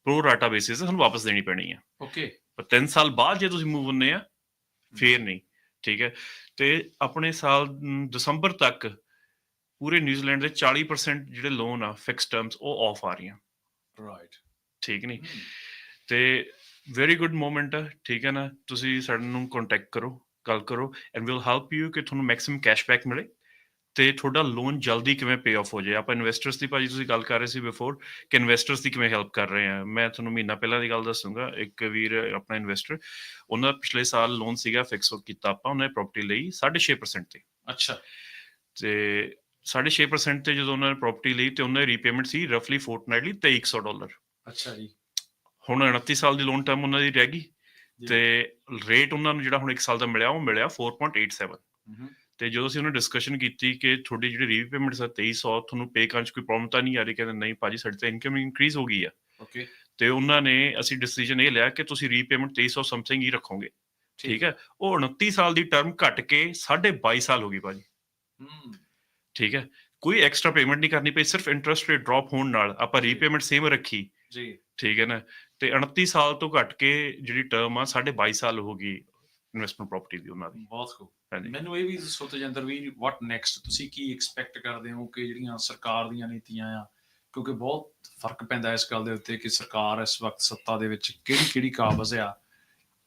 ਪ੍ਰੋ ਰਾਟਾ ਬੇਸਿਸ ਤੇ ਤੁਹਾਨੂੰ ਵਾਪਸ ਦੇਣੀ ਪੈਣੀ ਆ। ਓਕੇ ਪਰ 3 ਸਾਲ ਬਾਅਦ ਜੇ ਤੁਸੀਂ ਮੂਵ ਹੁੰਨੇ ਆ ਫੇਰ ਨਹੀਂ ਠੀਕ ਹੈ। ਤੇ ਆਪਣੇ ਸਾਲ ਦਸੰਬਰ ਤੱਕ ਪੂਰੇ ਨਿਊਜ਼ੀਲੈਂਡ ਦੇ 40% ਜਿਹੜੇ ਲੋਨ ਆ ਫਿਕਸ ਟਰਮਸ ਉਹ ਆਫ ਆ ਰਹੀਆਂ। ਰਾਈਟ ਠੀਕ ਨਹੀਂ? ਤੇ ਵੈਰੀ ਗੁੱਡ ਮੂਮੈਂਟ ਆ ਠੀਕ ਹੈ ਨਾ? ਤੁਸੀਂ ਸਾਡੇ ਨੂੰ ਕੰਟੈਕਟ ਕਰੋ ਗੱਲ ਕਰੋ ਐਂਡ ਵੀਲ ਹੈਲਪ ਯੂ ਕਿ ਤੁਹਾਨੂੰ ਮੈਕਸਿਮਮ ਕੈਸ਼ਬੈਕ ਮਿਲੇ। ਤੇ ਤੁਹਾਡਾ ਲੋਨ ਜਲਦੀ ਕਿਵੇਂ ਪੇ ਆਫ ਹੋ ਜਾਏ? ਆਪਾਂ ਇਨਵੈਸਟਰਸ ਦੀ ਭਾਜੀ ਤੁਸੀਂ ਗੱਲ ਕਰ ਰਹੇ ਸੀ ਬਿਫੋਰ ਕਿ ਇਨਵੈਸਟਰਸ ਦੀ ਕਿਵੇਂ ਹੈਲਪ ਕਰ ਰਹੇ ਆ। ਮੈਂ ਤੁਹਾਨੂੰ ਮਹੀਨਾ ਪਹਿਲਾਂ ਦੀ ਗੱਲ ਦੱਸੂਗਾ। ਇੱਕ ਵੀਰ ਆਪਣਾ ਇਨਵੈਸਟਰ ਉਹਨਾਂ ਪਿਛਲੇ ਸਾਲ ਲੋਨ ਸੀਗਾ ਫਿਕਸ ਕੀਤਾ ਆਪਾਂ ਉਹਨੇ ਪ੍ਰਾਪਰਟੀ ਲਈ 6.5% ਤੇ। ਅੱਛਾ। ਤੇ 6.5% ਤੇ ਜਦੋਂ ਉਹਨਾਂ ਨੇ ਪ੍ਰਾਪਰਟੀ ਲਈ ਤੇ ਉਹਨਾਂ ਦੀ ਰੀਪੇਮੈਂਟ ਸੀ ਰਫਲੀ ਫੋਰਟਨਾਈਟਲੀ 2300 ਡਾਲਰ ਅੱਛਾ ਜੀ। ਹੁਣ 29 ਸਾਲ ਦੀ ਲੋਨ ਟਰਮ ਉਹਨਾਂ ਦੀ ਰਹਿ ਗਈ। ਤੇ ਰੇਟ ਉਹਨਾਂ ਨੂੰ ਜਿਹੜਾ ਹੁਣ 1 ਸਾਲ ਦਾ ਮਿਲਿਆ ਉਹ ਮਿਲਿਆ 4.87 ਹਮਮ, ਤੇ ਜਦੋਂ ਅਸੀਂ ਉਹਨਾਂ ਡਿਸਕਸ਼ਨ ਕੀਤੀ ਕਿ ਤੁਹਾਡੀ ਜਿਹੜੀ ਰੀਪੇਮੈਂਟ ਹੈ 2300 ਤੁਹਾਨੂੰ ਪੇ ਕਰਨ ਚ ਕੋਈ ਪ੍ਰੋਬਲਮ ਤਾਂ ਨਹੀਂ ਆ ਰਹੀ? ਕਹਿੰਦੇ ਨਹੀਂ ਭਾਜੀ ਸਾਡੀ ਤਾਂ ਇਨਕਮ ਇੰਕਰੀਜ਼ ਹੋ ਗਈ ਆ। ਓਕੇ ਤੇ ਉਹਨਾਂ ਨੇ ਅਸੀਂ ਡਿਸੀਜਨ ਇਹ ਲਿਆ ਕਿ ਤੁਸੀਂ ਰੀਪੇਮੈਂਟ 2300 ਸਮਥਿੰਗ ਹੀ ਰੱਖੋਗੇ। ਠੀਕ ਹੈ? ਉਹ 29 ਸਾਲ ਦੀ ਟਰਮ ਘਟ ਕੇ 22.5 ਸਾਲ ਹੋ ਗਈ ਭਾਜੀ। ਹਮ, ਠੀਕ ਹੈ? ਕੋਈ ਐਕਸਟਰਾ ਪੇਮੈਂਟ ਨਹੀਂ ਕਰਨੀ ਪਈ ਸਿਰਫ ਇੰਟਰਸਟ ਰੇਟ ਡ੍ਰੌਪ ਹੋਣ ਨਾਲ ਆਪਾਂ। ਰੀਪੇਮੈਂਟ ਸੇਮ ਰੱਖੀ। ਜੀ। ਠੀਕ ਹੈ ਨਾ? ਤੇ 29 ਸਾਲ ਤੋਂ ਘਟ ਕੇ ਜਿਹੜੀ ਟਰਮ ਆ 22.5 ਸਾਲ ਹੋ ਗਈ। ਇਨਵੈਸਟਮੈਂਟ ਪ੍ਰਾਪਰਟੀ ਦੀ ਉਹਨਾਂ ਦੀ। ਬਹੁਤ ਖੂਬ ਹਾਂਜੀ। ਮੈਨੂੰ ਇਹ ਵੀ ਦੱਸੋ ਤੇਜਿੰਦਰ ਵੀ ਵਾਟ ਨੈਕਸਟ ਤੁਸੀਂ ਕੀ ਐਕਸਪੈਕਟ ਕਰਦੇ ਹੋ ਕਿ ਜਿਹੜੀਆਂ ਸਰਕਾਰ ਦੀਆਂ ਨੀਤੀਆਂ ਆ? ਕਿਉਂਕਿ ਬਹੁਤ ਫ਼ਰਕ ਪੈਂਦਾ ਇਸ ਗੱਲ ਦੇ ਉੱਤੇ ਕਿ ਸਰਕਾਰ ਇਸ ਵਕਤ ਸੱਤਾ ਦੇ ਵਿੱਚ ਕਿਹੜੀ ਕਿਹੜੀ ਕਾਬਜ਼ ਆ।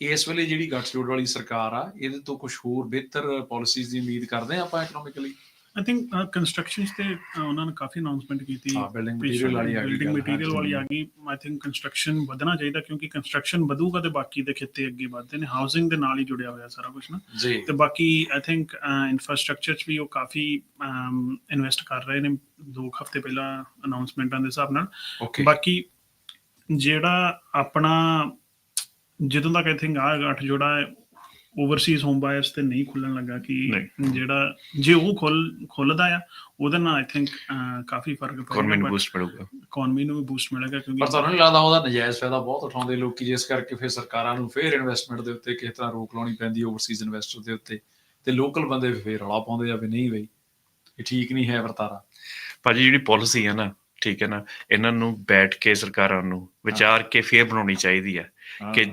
ਇਸ ਵੇਲੇ ਜਿਹੜੀ ਗੱਠਜੋੜ ਵਾਲੀ ਸਰਕਾਰ ਆ ਇਹਦੇ ਤੋਂ ਕੁਝ ਹੋਰ ਬਿਹਤਰ ਪਾਲਿਸੀਜ਼ ਦੀ ਉਮੀਦ ਕਰਦੇ ਆ ਆਪਾਂ ਇਕਨੋਮਿਕਲੀ ਆਈ ਥਿੰਕ ਕੰਸਟਰਕਸ਼ਨ ਤੇ ਅਹ, ਉਹਨਾਂ ਨੇ ਕਾਫੀ ਅਨਾਉਂਸਮੈਂਟ ਕੀਤੀ ਹਾਂ ਬਿਲਡਿੰਗ ਮਟੀਰੀਅਲ ਵਾਲੀ ਆ ਗਈ ਬਿਲਡਿੰਗ ਗੱਲ, ਮਟੀਰੀਅਲ ਹਾਂਜੀ। ਵਾਲੀ ਆ ਗਈ। ਆਈ ਥਿੰਕ ਕੰਸਟਰਕਸ਼ਨ ਵਧਣਾ ਚਾਹੀਦਾ ਕਿਉਂਕਿ ਕੰਸਟਰਕਸ਼ਨ ਵਧੂਗਾ ਤੇ ਬਾਕੀ ਦੇ ਖੇਤੇ ਅੱਗੇ ਵਧਦੇ ਨੇ। ਹਾਊਸਿੰਗ ਦੇ ਨਾਲ ਹੀ ਜੁੜਿਆ ਹੋਇਆ ਸਾਰਾ ਕੁਝ ਨਾ। ਜੀ। ਤੇ ਬਾਕੀ ਆਈ ਥਿੰਕ ਇਨਫਰਾਸਟ੍ਰਕਚਰ ਚ ਵੀ ਉਹ ਕਾਫੀ ਇਨਵੈਸਟ ਕਰ ਰਹੇ ਨੇ। ਦੋ ਕੁ ਹਫ਼ਤੇ ਪਹਿਲਾਂ ਅਨਾਉਂਸਮੈਂਟਾਂ ਦੇ ਹਿਸਾਬ ਨਾਲ। ਓਕੇ ਬਾਕੀ ਜਿਹੜਾ ਆਪਣਾ ਜਦੋਂ ਤੱਕ ਆਈ ਥਿੰਕ ਆ ਗੱਠ ਜਿਹੜਾ ਓਵਰਸੀਜ਼ ਹੋਮ ਬਾਇਰਸ ਤੇ ਨਹੀਂ ਖੁੱਲਣ ਲੱਗਾ ਕਿ ਜਿਹੜਾ ਜੇ ਉਹ ਖੁੱਲ ਖੁੱਲਦਾ ਆ ਉਹਦੇ ਨਾਲ ਆਈ ਥਿੰਕ ਕਾਫੀ ਫ਼ਰਕ ਇਕਨੋਮੀ ਨੂੰ ਪਏਗਾ ਬੂਸਟ ਮਿਲੂਗਾ। ਇਕਨੋਮੀ ਨੂੰ ਵੀ ਬੂਸਟ ਮਿਲੇਗਾ ਪਰ ਕਿਉਂਕਿ ਤੁਹਾਨੂੰ ਨਹੀਂ ਲੱਗਦਾ ਉਹਦਾ ਨਜਾਇਜ਼ ਫਾਇਦਾ ਬਹੁਤ ਉਠਾਉਂਦੇ ਲੋਕੀ ਜਿਸ ਕਰਕੇ ਫਿਰ ਸਰਕਾਰਾਂ ਨੂੰ ਫਿਰ ਇਨਵੈਸਟਮੈਂਟ ਦੇ ਉੱਤੇ ਕਿਸ ਤਰ੍ਹਾਂ ਰੋਕ ਲਾਉਣੀ ਪੈਂਦੀ ਓਵਰਸੀਜ਼ ਇਨਵੈਸਟਰ ਦੇ ਉੱਤੇ ਤੇ ਲੋਕਲ ਬੰਦੇ ਫਿਰ ਰੌਲਾ ਪਾਉਂਦੇ ਆ ਵੀ ਨਹੀਂ ਬਈ ਇਹ ਠੀਕ ਨਹੀਂ ਹੈ ਵਰਤਾਰਾ। ਭਾਜੀ ਜਿਹੜੀ ਪਾਲਿਸੀ ਹੈ ਨਾ ਠੀਕ ਹੈ ਨਾ ਇਹਨਾਂ ਨੂੰ ਬੈਠ ਕੇ ਸਰਕਾਰਾਂ ਨੂੰ ਵਿਚਾਰ ਕੇ ਫੇਰ ਬਣਾਉਣੀ ਚਾਹੀਦੀ ਹੈ। ਕਿ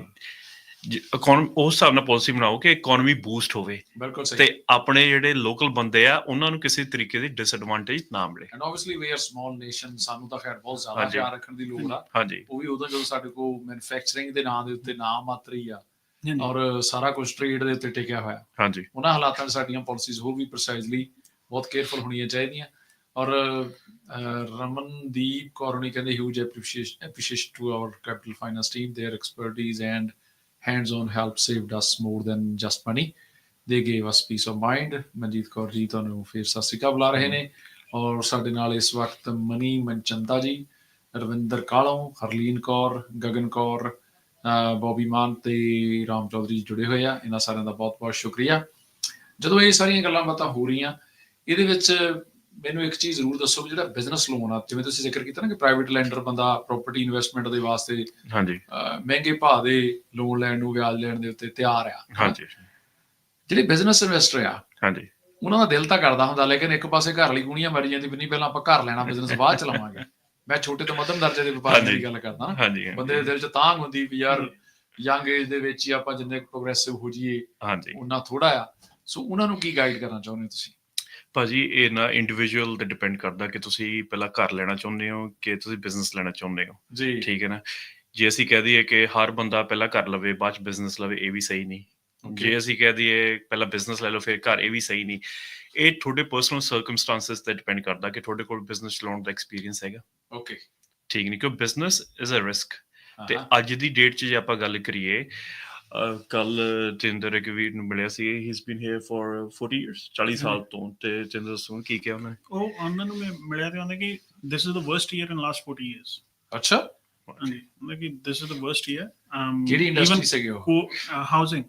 ਇਕਨੋਮੀ ਉਸ ਹਿਸਾਬ ਨਾਲ ਪਾਲਿਸੀ ਬਣਾਓ ਕਿ ਇਕਨੋਮੀ ਬੂਸਟ ਹੋਵੇ ਬਿਲਕੁਲ ਸਹੀ ਤੇ ਆਪਣੇ ਜਿਹੜੇ ਲੋਕਲ ਬੰਦੇ ਆ ਉਹਨਾਂ ਨੂੰ ਕਿਸੇ ਤਰੀਕੇ ਦੀ ਡਿਸਐਡਵਾਂਟੇਜ ਨਾ ਮਿਲੇ and obviously we are small nation ਸਾਨੂੰ ਤਾਂ ਖੈਰ ਬਹੁਤ ਜ਼ਿਆਦਾ ਹਾਂਜੀ। ਧਿਆਨ ਰੱਖਣ ਦੀ ਲੋੜ ਆ ਹਾਂਜੀ ਉਹ ਵੀ ਉਦੋਂ ਜਦੋਂ ਸਾਡੇ ਕੋਲ ਮੈਨੂਫੈਕਚਰਿੰਗ ਦੇ ਨਾਂ ਦੇ ਉੱਤੇ ਨਾਮ ਮਾਤਰੀ ਆ ਹਾਂਜੀ। ਔਰ ਸਾਰਾ ਕੁਝ ਟ੍ਰੇਡ ਦੇ ਉੱਤੇ ਟਿਕਿਆ ਹੋਇਆ ਹਾਂਜੀ ਉਹਨਾਂ ਹਾਲਾਤਾਂ 'ਚ ਸਾਡੀਆਂ ਪਾਲਿਸੀਜ਼ ਹੋਰ ਵੀ ਪ੍ਰੀਸਾਈਜ਼ਲੀ ਬਹੁਤ ਕੇਅਰਫੁਲ ਹੋਣੀਆਂ ਚਾਹੀਦੀਆਂ ਔਰ ਅਹ, ਰਮਨਦੀਪ ਕੌਰ ਨੇ ਕਹਿੰਦੇ huge appreciation appreciation to our capital finance team their expertise and hands on help saved us more than just money they gave us peace of mind Manjit Kaur ji ਤੁਹਾਨੂੰ ਫਿਰ ਸਤਿ ਸ਼੍ਰੀ ਅਕਾਲ ਬੁਲਾ ਰਹੇ ਨੇ। ਔਰ ਸਾਡੇ ਨਾਲ ਇਸ ਵਕਤ ਮਨੀ ਮਨਚੰਦਾ ਜੀ, ਰਵਿੰਦਰ ਕਾਲੋਂ, ਹਰਲੀਨ ਕੌਰ, ਗਗਨ ਕੌਰ ਬੋਬੀ ਮਾਨ ਤੇ ਰਾਮ ਚੌਧਰੀ ਜੀ ਜੁੜੇ ਹੋਏ ਆ। ਇਹਨਾਂ ਸਾਰਿਆਂ ਦਾ ਬਹੁਤ-ਬਹੁਤ ਸ਼ੁਕਰੀਆ। ਜਦੋਂ ਇਹ ਸਾਰੀਆਂ ਗੱਲਾਂ ਬਾਤਾਂ ਹੋ ਰਹੀਆਂ, ਇਹਦੇ ਵਿੱਚ ਮੈਨੂੰ ਇੱਕ ਚੀਜ਼ ਜ਼ਰੂਰ ਦੱਸੋ ਵੀ ਜਿਹੜਾ ਬਿਜ਼ਨਸ ਲੋਨ ਆ ਜਿਵੇਂ ਤੁਸੀਂ ਜ਼ਿਕਰ ਕੀਤਾ ਨਾ ਕਿ ਪ੍ਰਾਈਵੇਟ ਲੈਂਡਰ ਬੰਦਾ ਪ੍ਰਾਪਰਟੀ ਇਨਵੈਸਟਮੈਂਟ ਦੇ ਵਾਸਤੇ ਹਾਂਜੀ। ਮਹਿੰਗੇ ਭਾਅ ਦੇ ਲੋਨ ਲੈਣ ਨੂੰ ਵਿਆਜ ਲੈਣ ਦੇ ਉੱਤੇ ਤਿਆਰ ਆ ਹਾਂਜੀ। ਜਿਹੜੇ ਬਿਜ਼ਨਸ ਇਨਵੈਸਟਰ ਆ ਹਾਂਜੀ। ਉਹਨਾਂ ਦਾ ਦਿਲ ਤਾਂ ਕਰਦਾ ਹੁੰਦਾ ਲੇਕਿਨ ਇੱਕ ਪਾਸੇ ਘਰ ਲਈ ਗੁਣੀਆਂ ਮਰੀ ਜਾਂਦੀ ਵੀ ਨਹੀਂ ਪਹਿਲਾਂ ਆਪਾਂ ਘਰ ਲੈਣਾ ਬਿਜ਼ਨਸ ਬਾਅਦ ਚਲਾਵਾਂਗੇ ਮੈਂ ਛੋਟੇ ਤੋਂ ਮੱਧਮ ਦਰਜੇ ਦੇ ਵਪਾਰ ਦੀ। ਗੱਲ ਕਰਦਾ ਨਾ ਬੰਦੇ ਦੇ ਦਿਲ 'ਚ ਤਾਂ ਹੁੰਦੀ ਵੀ ਯਾਰ ਯੰਗ ਏਜ ਦੇ ਵਿੱਚ ਹੀ ਆਪਾਂ ਜਿੰਨੇ ਪ੍ਰੋਗਰੈਸਿਵ ਹੋ ਜਾਈਏ ਹਾਂਜੀ। ਉਹਨਾਂ ਥੋੜਾ ਆ। ਸੋ ਉਹਨਾਂ ਨੂੰ ਕੀ ਗਾਈਡ ਕਰਨਾ ਚਾਹੁੰਦੇ ਤੁਸੀਂ? ਭਾਜੀ ਇਹ ਨਾ ਇੰਡੀਵਿਜੂਅਲ ਤੇ ਡਿਪੈਂਡ ਕਰਦਾ ਕਿ ਤੁਸੀਂ ਪਹਿਲਾਂ ਘਰ ਲੈਣਾ ਚਾਹੁੰਦੇ ਹੋ ਕਿ ਤੁਸੀਂ ਬਿਜ਼ਨਸ ਲੈਣਾ ਚਾਹੁੰਦੇ ਹੋ। ਜੀ। ਠੀਕ ਹੈ ਨਾ? ਜੇ ਅਸੀਂ ਕਹਿ ਦਈਏ ਕਿ ਹਰ ਬੰਦਾ ਪਹਿਲਾਂ ਘਰ ਲਵੇ ਬਾਅਦ ਚ ਬਿਜ਼ਨਸ ਲਵੇ ਇਹ ਵੀ ਸਹੀ ਨਹੀਂ। ਜੇ ਅਸੀਂ ਕਹਿ ਦਈਏ ਪਹਿਲਾਂ ਬਿਜ਼ਨਸ ਲੈ ਲਓ ਫਿਰ ਘਰ ਇਹ ਵੀ ਸਹੀ ਨਹੀਂ। ਇਹ ਤੁਹਾਡੇ ਪਰਸਨਲ ਸਰਕਮਸਟੈਂਸਸ ਤੇ ਡਿਪੈਂਡ ਕਰਦਾ ਕਿ ਤੁਹਾਡੇ ਕੋਲ ਬਿਜ਼ਨਸ ਚਲਾਉਣ ਦਾ ਐਕਸਪੀਰੀਅੰਸ ਹੈਗਾ। ਓਕੇ ਠੀਕ ਨਹੀਂ? ਕਿਉਂ? ਬਿਜ਼ਨਸ ਇਜ਼ ਅ ਰਿਸਕ ਤੇ ਅੱਜ ਦੀ ਡੇਟ 'ਚ ਜੇ ਆਪਾਂ ਗੱਲ ਕਰੀਏ ਕੱਲ ਜਿੰਦਰ ਇੱਕ ਵੀਰ ਨੂੰ ਮਿਲਿਆ ਸੀ he is been here for 40 years 40 ਸਾਲ ਤੋਂ ਤੇ ਜਿੰਦਰ ਸੁਣ ਕੀ ਕਿਹਾ ਉਹਨੇ? ਉਹ ਉਹਨਾਂ ਨੂੰ ਮੈਂ ਮਿਲਿਆ ਤੇ ਉਹਨੇ ਕਿ this is the worst year in last 40 years ਅੱਛਾ। ਹਾਂਜੀ ਉਹਨੇ ਕਿ this is the worst year ਕਿਹੜੀ ਇੰਡਸਟਰੀ ਉਹ? ਕੋ ਹਾਊਸਿੰਗ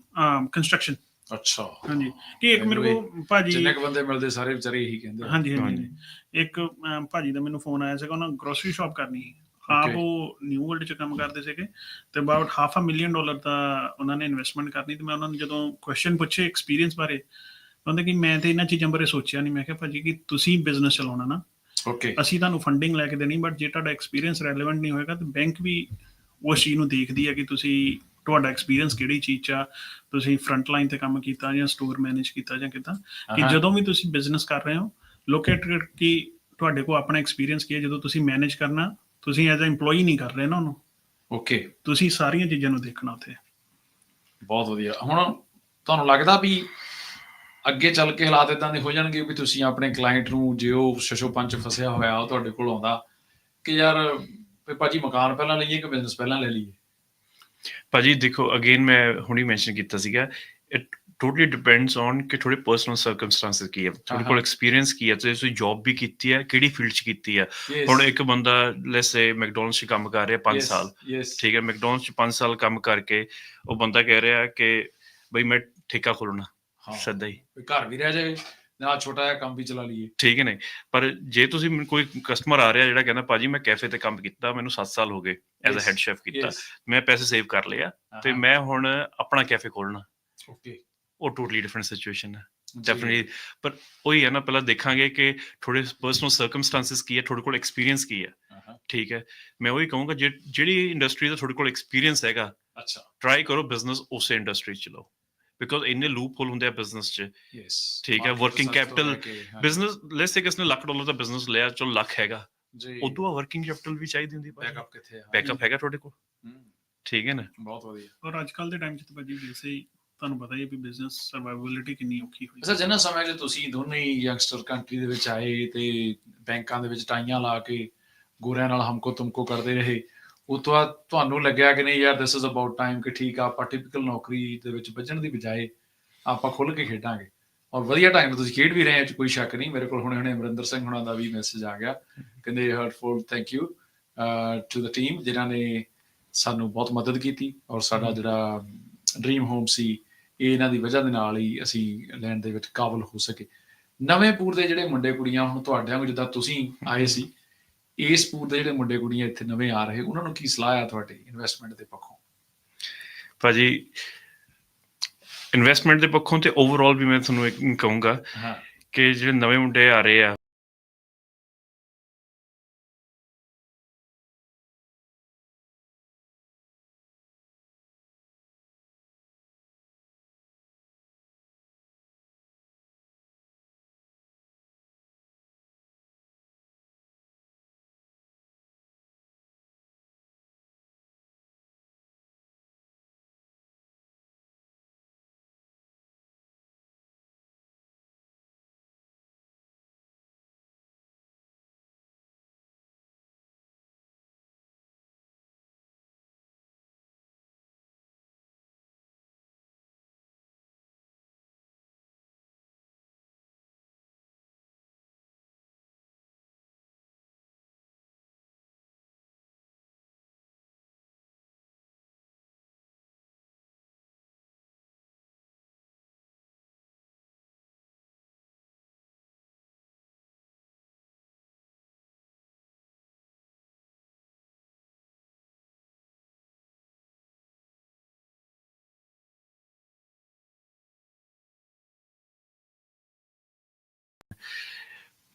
ਕੰਸਟਰਕਸ਼ਨ ਅੱਛਾ। ਹਾਂਜੀ ਕਿ ਇੱਕ ਮੇਰੇ ਕੋ ਭਾਜੀ ਜਿੰਨੇ ਕੁ ਬੰਦੇ ਮਿਲਦੇ ਸਾਰੇ ਵਿਚਾਰੇ ਇਹੀ ਕਹਿੰਦੇ। ਹਾਂਜੀ ਹਾਂਜੀ। ਇੱਕ ਅਮ, ਭਾਜੀ ਦਾ ਮੈਨੂੰ ਫੋਨ ਆਇਆ ਸੀਗਾ ਉਹਨਾਂ ਗਰੋਸਰੀ ਸ਼ਾਪ ਕਰਨੀ ਸੀ। ਆਪ. ਉਹ ਨਿਊ ਵਰਲਡ ਚ ਕੰਮ ਕਰਦੇ ਸੀਗੇ ਤੇ about half a million dollar ਦਾ ਉਹਨਾਂ ਨੇ ਇਨਵੈਸਟਮੈਂਟ ਕਰਨੀ ਤੇ ਮੈਂ ਉਹਨਾਂ ਨੂੰ ਜਦੋਂ ਕੁਐਸਚਨ ਪੁੱਛੇ ਐਕਸਪੀਰੀਅੰਸ ਬਾਰੇ ਕਹਿੰਦੇ ਕਿ ਮੈਂ ਤੇ ਇਹਨਾਂ ਚੀਜ਼ਾਂ ਬਾਰੇ ਸੋਚਿਆ ਨਹੀਂ ਮੈਂ ਕਿਹਾ ਭਾਜੀ ਕਿ ਤੁਸੀਂ ਬਿਜ਼ਨਸ ਚਲਾਉਣਾ ਨਾ ਓਕੇ ਅਸੀਂ ਤੁਹਾਨੂੰ ਫੰਡਿੰਗ ਲੈ ਕੇ ਦੇਣੀ ਬਟ ਜੇ ਤੁਹਾਡਾ ਐਕਸਪੀਰੀਅੰਸ ਰੈਲੇਵੈਂਟ ਨਹੀਂ ਹੋਏਗਾ ਤਾਂ ਬੈਂਕ ਵੀ ਉਸ ਚੀਜ਼ ਨੂੰ ਦੇਖਦੀ ਹੈ ਕਿ ਤੁਸੀਂ ਤੁਹਾਡਾ ਐਕਸਪੀਰੀਅੰਸ ਕਿਹੜੀ ਚੀਜ਼ ਆ ਤੁਸੀਂ ਫਰੰਟ ਲਾਈਨ ਤੇ ਕੰਮ ਕੀਤਾ ਜਾਂ ਸਟੋਰ ਮੈਨੇਜ ਕੀਤਾ ਜਾਂ ਕਿਦਾਂ ਕਿ। ਜਦੋਂ ਵੀ ਤੁਸੀਂ ਬਿਜ਼ਨਸ ਕਰ ਰਹੇ ਹੋ ਲੋਕੇਟ ਕਿ ਤੁਹਾਡੇ ਕੋਲ ਆਪਣਾ ਐਕਸਪੀਰੀਅੰਸ ਕੀ ਹੈ ਜਦੋਂ ਤੁਸੀਂ ਮੈਨੇਜ ਕਰਨਾ ਤੁਸੀਂ ਐਜ਼ ਅ EMPLOYEE ਨਹੀਂ ਕਰ ਰਹੇ ਨਾ ਉਹਨੂੰ। ਓਕੇ ਤੁਸੀਂ ਸਾਰੀਆਂ ਚੀਜ਼ਾਂ ਨੂੰ ਦੇਖਣਾ ਉੱਥੇ। ਬਹੁਤ ਵਧੀਆ। ਹੁਣ ਤੁਹਾਨੂੰ ਲੱਗਦਾ ਵੀ ਅੱਗੇ ਚੱਲ ਕੇ ਹਾਲਾਤ ਇਦਾਂ ਦੇ ਹੋ ਜਾਣਗੇ ਵੀ ਤੁਸੀਂ ਆਪਣੇ ਕਲਾਇੰਟ ਨੂੰ ਜੇ ਉਹ ਸ਼ਸ਼ੋ ਪੰਜ ਫਸਿਆ ਹੋਇਆ ਉਹ ਤੁਹਾਡੇ ਕੋਲ ਆਉਂਦਾ ਕਿ ਯਾਰ ਵੀ ਭਾਜੀ ਮਕਾਨ ਪਹਿਲਾਂ ਲਈਏ ਕਿ ਬਿਜ਼ਨਸ ਪਹਿਲਾਂ ਲੈ ਲਈਏ? ਭਾਜੀ ਦੇਖੋ ਅਗੇਨ ਮੈਂ ਹੁਣੀ ਮੈਂਸ਼ਨ ਕੀਤਾ ਸੀਗਾ ਇਟ ਟੋਟਲੀ ਡਿਪੈਂਡਸ ਔਨ ਕਿ ਤੁਹਾਡੇ ਪਰਸਨਲ ਸਰਕਮਸਟੈਂਸਸ ਕੀ ਹੈ ਤੁਹਾਡੇ ਕੋਲ। ਐਕਸਪੀਰੀਅੰਸ ਕੀ ਹੈ ਤੇ ਤੁਸੀਂ ਜੌਬ ਵੀ ਕੀਤੀ ਹੈ ਕਿਹੜੀ ਫੀਲਡ 'ਚ ਕੀਤੀ ਹੈ? ਹੁਣ ਇੱਕ ਬੰਦਾ ਲੈਟਸ ਸੇ ਮੈਕਡੋਨਲਡਸ 'ਚ ਕੰਮ ਕਰ ਰਿਹਾ 5 yes, ਸਾਲ ਠੀਕ ਹੈ ਮੈਕਡੋਨਲਡਸ 'ਚ 5 ਸਾਲ ਕੰਮ ਕਰਕੇ ਉਹ ਬੰਦਾ ਕਹਿ ਰਿਹਾ ਕਿ ਬਈ ਮੈਂ ਠੇਕਾ ਖੋਲਣਾ ਹਾਂ। ਸੱਦਾ ਹੀ। ਘਰ ਵੀ ਰਹਿ ਜਾਵੇ ਨਾਲ ਛੋਟਾ ਜਿਹਾ ਕੰਮ ਵੀ ਚਲਾ ਲਈਏ। ਠੀਕ ਹੈ ਨਹੀਂ ਪਰ ਜੇ ਤੁਸੀਂ ਕੋਈ ਕਸਟਮਰ ਆ ਰਿਹਾ ਜਿਹੜਾ ਕਹਿੰਦਾ ਭਾਜੀ ਮੈਂ ਕੈਫੇ ਤੇ ਕੰਮ ਕੀਤਾ ਮੈਨੂੰ 7 ਸਾਲ ਹੋ ਗਏ ਐਜ਼ ਅ ਹੈਡ ਸ਼ੈਫ ਕੀਤਾ ਮੈਂ ਪੈਸੇ ਸੇਵ ਕਰ ਲਿਆ ਤੇ ਮੈਂ ਹੁਣ ਆਪਣਾ ਕੈਫੇ ਖੋਲਣਾ okay, ਉਹ ਟੋਟਲੀ ਡਿਫਰੈਂਟ ਸਿਚੁਏਸ਼ਨ ਹੈ। ਡੈਫੀਨਿਟਲੀ ਪਰ ਉਹੀ ਹੈ ਨਾ ਪਹਿਲਾਂ ਦੇਖਾਂਗੇ ਕਿ ਥੋੜੇ ਪਰਸਨਲ ਸਰਕਮਸਟੈਂਸਸ ਕੀ ਹੈ ਤੁਹਾਡੇ ਕੋਲ ਐਕਸਪੀਰੀਅੰਸ ਕੀ ਹੈ। ਹਾਂ, ਠੀਕ ਹੈ ਮੈਂ ਉਹੀ ਕਹੂੰਗਾ ਜਿਹੜੀ ਇੰਡਸਟਰੀ ਦਾ ਤੁਹਾਡੇ ਕੋਲ ਐਕਸਪੀਰੀਅੰਸ ਹੈਗਾ ਅੱਛਾ। ਟਰਾਈ ਕਰੋ ਬਿਜ਼ਨਸ ਉਸੇ ਇੰਡਸਟਰੀ ਚ ਲਓ। ਬਿਕੋਜ਼ ਇੰਨੇ ਲੂਪ ਹੋਲ ਹੁੰਦੇ ਆ ਬਿਜ਼ਨਸ ਚ। ਯੈਸ ਠੀਕ ਹੈ, working capital, business let's say ਕਿਸਨੇ ਲੱਖ ਡਾਲਰ ਦਾ ਬਿਜ਼ਨਸ ਲਿਆ ਚਲੋ ਲੱਖ ਹੈਗਾ। ਜੀ। ਉਦੋਂ ਵਰਕਿੰਗ ਕੈਪੀਟਲ ਵੀ ਚਾਹੀਦੀ ਹੁੰਦੀ ਹੈ ਬੈਕਅਪ ਕਿੱਥੇ ਆ? ਬੈਕਅਪ ਹੈਗਾ ਤੁਹਾਡੇ ਕੋਲ। ਠੀਕ ਹੈ ਨਾ? ਬਹੁਤ ਵਧੀਆ। ਔਰ ਅੱਜ ਕੱਲ ਦੇ ਟਾਈਮ 'ਚ ਤਾਂ ਭਾਜੀ ਵੈਸੇ ਹੀ ਤੁਹਾਨੂੰ ਪਤਾ ਹੀ ਹੈ ਵੀ ਬਿਜ਼ਨਸ ਸਰਵਾਈਵਿਲਿਟੀ ਕਿੰਨੀ ਔਖੀ ਹੋਈ ਅੱਛਾ ਜਿੰਨਾ ਸਮੇਂ 'ਚ ਤੁਸੀਂ ਦੋਨੇ ਹੀ ਯੰਗਸਟਰ ਕੰਟਰੀ ਦੇ ਵਿੱਚ ਆਏ ਤੇ ਬੈਂਕਾਂ ਦੇ ਵਿੱਚ ਟਾਈਆਂ ਲਾ ਕੇ ਗੋਰਿਆਂ ਨਾਲ ਹਮਕੋ ਤੁਮਕੋ ਕਰਦੇ ਰਹੇ ਉਸ ਤੋਂ ਬਾਅਦ ਤੁਹਾਨੂੰ ਲੱਗਿਆ ਕਿ ਨਹੀਂ ਯਾਰ ਦਿਸ ਇਜ਼ ਅਬਾਊਟ ਟਾਈਮ ਕਿ ਠੀਕ ਆ ਆਪਾਂ ਟਿਪੀਕਲ ਨੌਕਰੀ ਦੇ ਵਿੱਚ ਵੱਜਣ ਦੀ ਬਜਾਏ ਆਪਾਂ ਖੁੱਲ ਕੇ ਖੇਡਾਂਗੇ। ਔਰ ਵਧੀਆ ਟਾਈਮ ਤੁਸੀਂ ਖੇਡ ਵੀ ਰਹੇ ਹੋ 'ਚ ਕੋਈ ਸ਼ੱਕ ਨਹੀਂ। ਮੇਰੇ ਕੋਲ ਹੁਣੇ ਹੁਣੇ ਅਮਰਿੰਦਰ ਸਿੰਘ ਹੁਣਾਂ ਦਾ ਵੀ ਮੈਸੇਜ ਆ ਗਿਆ ਕਹਿੰਦੇ heartful thank you to the team ਜਿਨ੍ਹਾਂ ਨੇ ਸਾਨੂੰ ਬਹੁਤ ਮਦਦ ਕੀਤੀ ਔਰ ਸਾਡਾ ਜਿਹੜਾ ਡ੍ਰੀਮ ਹੋਮ ਸੀ ਇਹ ਇਹਨਾਂ ਦੀ ਵਜ੍ਹਾ ਦੇ ਨਾਲ ਹੀ ਅਸੀਂ ਲੈਣ ਦੇ ਵਿੱਚ ਕਾਬਲ ਹੋ ਸਕੇ। ਨਵੇਂ ਪੂਰ ਦੇ ਜਿਹੜੇ ਮੁੰਡੇ ਕੁੜੀਆਂ ਹੁਣ ਤੁਹਾਡਿਆਂ ਨੂੰ ਜਿੱਦਾਂ ਤੁਸੀਂ ਆਏ ਸੀ ਇਸ ਪੂਰ ਦੇ ਜਿਹੜੇ ਮੁੰਡੇ ਕੁੜੀਆਂ ਇੱਥੇ ਨਵੇਂ ਆ ਰਹੇ ਉਹਨਾਂ ਨੂੰ ਕੀ ਸਲਾਹ ਆ ਤੁਹਾਡੀ ਇਨਵੈਸਟਮੈਂਟ ਦੇ ਪੱਖੋਂ? ਭਾਜੀ ਇਨਵੈਸਟਮੈਂਟ ਦੇ ਪੱਖੋਂ ਤੇ ਓਵਰਆਲ ਵੀ ਮੈਂ ਤੁਹਾਨੂੰ ਇੱਕ ਕਹੂੰਗਾ ਕਿ ਜਿਹੜੇ ਨਵੇਂ ਮੁੰਡੇ ਆ ਰਹੇ ਆ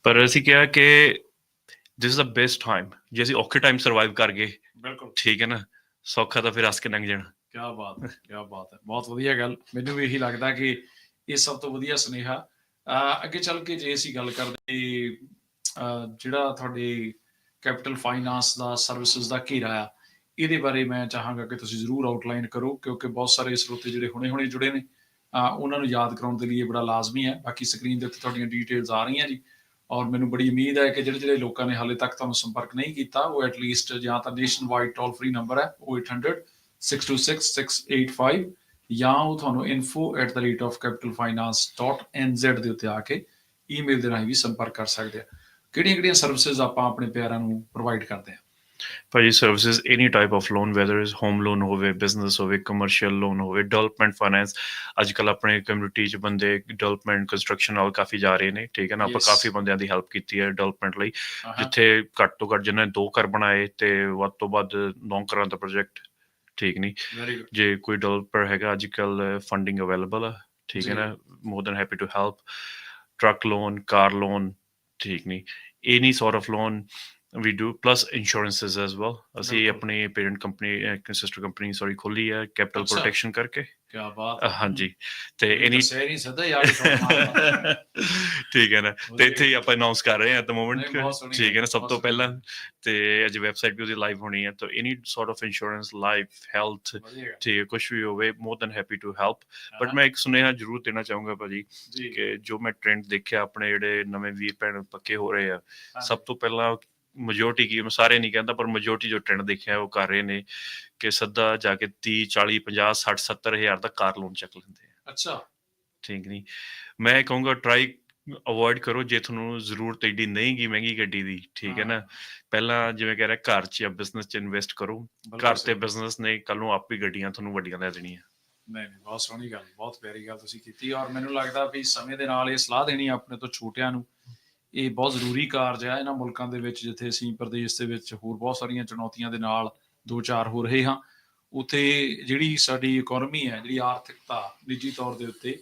ਪਰ ਅਸੀਂ ਕਿਹਾ ਕਿ this is the best time ਜੇ ਅਸੀਂ ਔਖੇ ਟਾਈਮ ਸਰਵਾਈਵ ਕਰ ਗਏ ਬਿਲਕੁਲ। ਠੀਕ ਹੈ ਨਾ? ਸੌਖਾ ਤਾਂ ਫਿਰ ਹੱਸ ਕੇ ਲੰਘ ਜਾਣਾ। ਕੀ ਬਾਤ ਹੈ ਕੀ ਬਾਤ ਹੈ। ਬਹੁਤ ਵਧੀਆ ਗੱਲ। ਮੈਨੂੰ ਵੀ ਇਹੀ ਲੱਗਦਾ ਕਿ ਇਹ ਸਭ ਤੋਂ ਵਧੀਆ ਸੁਨੇਹਾ। ਅੱਗੇ ਚੱਲ ਕੇ ਜੇ ਅਸੀਂ ਗੱਲ ਕਰਦੇ ਜਿਹੜਾ ਤੁਹਾਡੇ ਕੈਪੀਟਲ ਫਾਈਨਾਂਸ ਦਾ ਸਰਵਿਸਿਜ਼ ਦਾ ਘੇਰਾ ਆ ਇਹਦੇ ਬਾਰੇ ਮੈਂ ਚਾਹਾਂਗਾ ਕਿ ਤੁਸੀਂ ਜ਼ਰੂਰ ਆਊਟਲਾਈਨ ਕਰੋ ਕਿਉਂਕਿ ਬਹੁਤ ਸਾਰੇ ਸਰੋਤੇ ਜਿਹੜੇ ਹੁਣੇ-ਹੁਣੇ ਜੁੜੇ ਨੇ ਉਹਨਾਂ ਨੂੰ ਯਾਦ ਕਰਾਉਣ ਦੇ ਲਈ ਇਹ ਬੜਾ ਲਾਜ਼ਮੀ ਹੈ। ਬਾਕੀ ਸਕਰੀਨ ਦੇ ਉੱਤੇ ਤੁਹਾਡੀਆਂ ਡਿਟੇਲਸ ਆ ਰਹੀਆਂ ਜੀ। ਔਰ ਮੈਨੂੰ ਬੜੀ ਉਮੀਦ ਹੈ ਕਿ ਜਿਹੜੇ ਜਿਹੜੇ ਲੋਕਾਂ ਨੇ ਹਾਲੇ ਤੱਕ ਤੁਹਾਨੂੰ ਸੰਪਰਕ ਨਹੀਂ ਕੀਤਾ, ਉਹ ਐਟਲੀਸਟ ਜਾਂ ਤਾਂ nationwide toll free number ਹੈ 0800 626 685 ਜਾਂ ਉਹ ਤੁਹਾਨੂੰ info@capitalfinance.nz ਦੇ ਉੱਤੇ ਆ ਕੇ ਈਮੇਲ ਦੇ ਰਾਹੀਂ ਵੀ ਸੰਪਰਕ ਕਰ ਸਕਦੇ ਆ। ਕਿਹੜੀਆਂ ਕਿਹੜੀਆਂ ਸਰਵਿਸਿਜ਼ ਆਪਾਂ ਆਪਣੇ ਪਿਆਰਿਆਂ ਨੂੰ ਪ੍ਰੋਵਾਈਡ ਕਰਦੇ ਆ? ਭਾਜੀ services any type of loan whether is home loan ਹੋਵੇ ਬਿਜ਼ਨਸ ਹੋਵੇ ਕਮਰਸ਼ੀਅਲ ਲੋਨ ਹੋਵੇ ਡਿਵੈਲਪਮੈਂਟ ਫਾਈਨੈਂਸ ਅੱਜ ਕੱਲ ਆਪਣੇ ਕਮਿਊਨਿਟੀ ਚ ਬੰਦੇ ਡਿਵੈਲਪਮੈਂਟ ਕੰਸਟਰਕਸ਼ਨ ਨਾਲ ਕਾਫੀ ਜਾ ਰਹੇ ਨੇ ਠੀਕ ਹੈ ਨਾ? ਆਪਾਂ. ਕਾਫੀ ਬੰਦਿਆਂ ਦੀ ਹੈਲਪ ਕੀਤੀ ਹੈ ਡਿਵੈਲਪਮੈਂਟ ਲਈ। ਜਿੱਥੇ ਘੱਟ ਤੋਂ ਘੱਟ ਜਿਨ੍ਹਾਂ ਨੇ ਦੋ ਘਰ ਬਣਾਏ ਤੇ ਵੱਧ ਤੋਂ ਵੱਧ ਨੌ ਘਰਾਂ ਦਾ ਪ੍ਰੋਜੈਕਟ ਠੀਕ ਨਹੀਂ. ਜੇ ਕੋਈ ਡਿਵੈਲਪਰ ਹੈਗਾ ਅੱਜ ਕੱਲ ਫੰਡਿੰਗ ਅਵੇਲੇਬਲ ਆ ਠੀਕ ਹੈ। ਨਾ? More than happy to help truck loan car loan ਠੀਕ ਨਹੀਂ any sort of loan we do plus insurances as well ਅਸੀਂ। ਆਪਣੀ parent company sister company sorry ਖੋਲੀ ਹੈ ਕੈਪੀਟਲ। ਪ੍ਰੋਟੈਕਸ਼ਨ ਕਰਕੇ। ਕੀ ਬਾਤ। ਹਾਂਜੀ। ਤੇ ਐਨੀ ਸਹਿਰੀ ਸਦਾ ਯਾਰ ਠੀਕ ਹੈ ਨਾ। ਤੇ ਇੱਥੇ ਹੀ ਆਪਾਂ ਅਨਾਉਂਸ ਕਰ ਰਹੇ ਹਾਂ ਐਟ ਦ ਮੋਮੈਂਟ ਠੀਕ ਹੈ ਨਾ ਸਭ ਤੋਂ ਪਹਿਲਾਂ ਤੇ ਅੱਜ ਵੈਬਸਾਈਟ ਵੀ ਉਹਦੀ ਲਾਈਵ ਹੋਣੀ ਹੈ ਤਾਂ any sort of insurance life health ਠੀਕ ਹੈ ਕੁਝ ਵੀ ਹੋਵੇ more than happy to help but ਮੈਂ ਇੱਕ ਸੁਨੇਹਾ ਜ਼ਰੂਰ ਦੇਣਾ ਚਾਹੂੰਗਾ ਭਾਜੀ ਕਿ ਜੋ ਮੈਂ ਟ੍ਰੈਂਡ ਦੇਖਿਆ ਆਪਣੇ ਜਿਹੜੇ ਨਵੇਂ ਵੀਰ ਭੈਣ ਪੱਕੇ ਹੋ ਰਹੇ ਆ। ਸਭ ਤੋਂ ਪਹਿਲਾਂ ਮੈਜੋਰਟੀ ਕੀ ਮੈਂ ਸਾਰੇ ਨਹੀਂ ਕਹਿੰਦਾ ਪਰ ਮੈਜੋਰਟੀ ਜੋ ਟ੍ਰੈਂਡ ਦੇਖਿਆ ਉਹ ਕਰ ਰਹੇ ਨੇ ਕਿ ਸਿੱਧਾ ਜਾ ਕੇ 30 40 50 60 70 ਹਜ਼ਾਰ ਦਾ ਕਾਰ ਲੋਨ ਚੱਕ ਲੈਂਦੇ ਆ। ਅੱਛਾ। ਠੀਕ ਨਹੀਂ ਮੈਂ ਕਹੂੰਗਾ ਟਰਾਈ ਅਵੋਇਡ ਕਰੋ ਜੇ ਤੁਹਾਨੂੰ ਜ਼ਰੂਰਤ ਏਡੀ ਨਹੀਂ ਗੀ ਮਹਿੰਗੀ ਗੱਡੀ ਦੀ ਠੀਕ ਹੈ ਨਾ? ਪਹਿਲਾਂ ਜਿਵੇਂ ਕਹਿ ਰਿਹਾ ਘਰ 'ਚ ਜਾਂ ਬਿਜ਼ਨਸ 'ਚ ਇਨਵੈਸਟ ਕਰੋ। ਘਰ ਤੇ। ਬਿਜ਼ਨਸ ਨੇ ਕੱਲ ਨੂੰ ਆਪ ਹੀ ਗੱਡੀਆਂ ਤੁਹਾਨੂੰ ਵੱਡੀਆਂ ਲੈ ਦੇਣੀਆਂ। ਨਹੀਂ ਨਹੀਂ ਬਹੁਤ ਸੋਹਣੀ ਗੱਲ ਬਹੁਤ ਪਿਆਰੀ ਗੱਲ ਤੁਸੀਂ ਕੀਤੀ ਔਰ ਮੈਨੂੰ ਲੱਗਦਾ ਵੀ ਸਮੇਂ ਦੇ ਨਾਲ ਇਹ ਸਲਾਹ ਦੇਣੀ ਆਪਣੇ ਤੋਂ ਛੋਟਿਆਂ ਨੂੰ ਇਹ ਬਹੁਤ ਜ਼ਰੂਰੀ ਕਾਰਜ ਹੈ ਇਹਨਾਂ ਮੁਲਕਾਂ ਦੇ ਵਿੱਚ, ਜਿੱਥੇ ਅਸੀਂ ਪ੍ਰਦੇਸ਼ ਦੇ ਵਿੱਚ ਹੋਰ ਬਹੁਤ ਸਾਰੀਆਂ ਚੁਣੌਤੀਆਂ ਦੇ ਨਾਲ ਦੋ ਚਾਰ ਹੋ ਰਹੇ ਹਾਂ। ਉਥੇ ਜਿਹੜੀ ਸਾਡੀ ਇਕਨੋਮੀ ਹੈ, ਜਿਹੜੀ ਆਰਥਿਕਤਾ ਨਿੱਜੀ ਤੌਰ ਦੇ ਉੱਤੇ,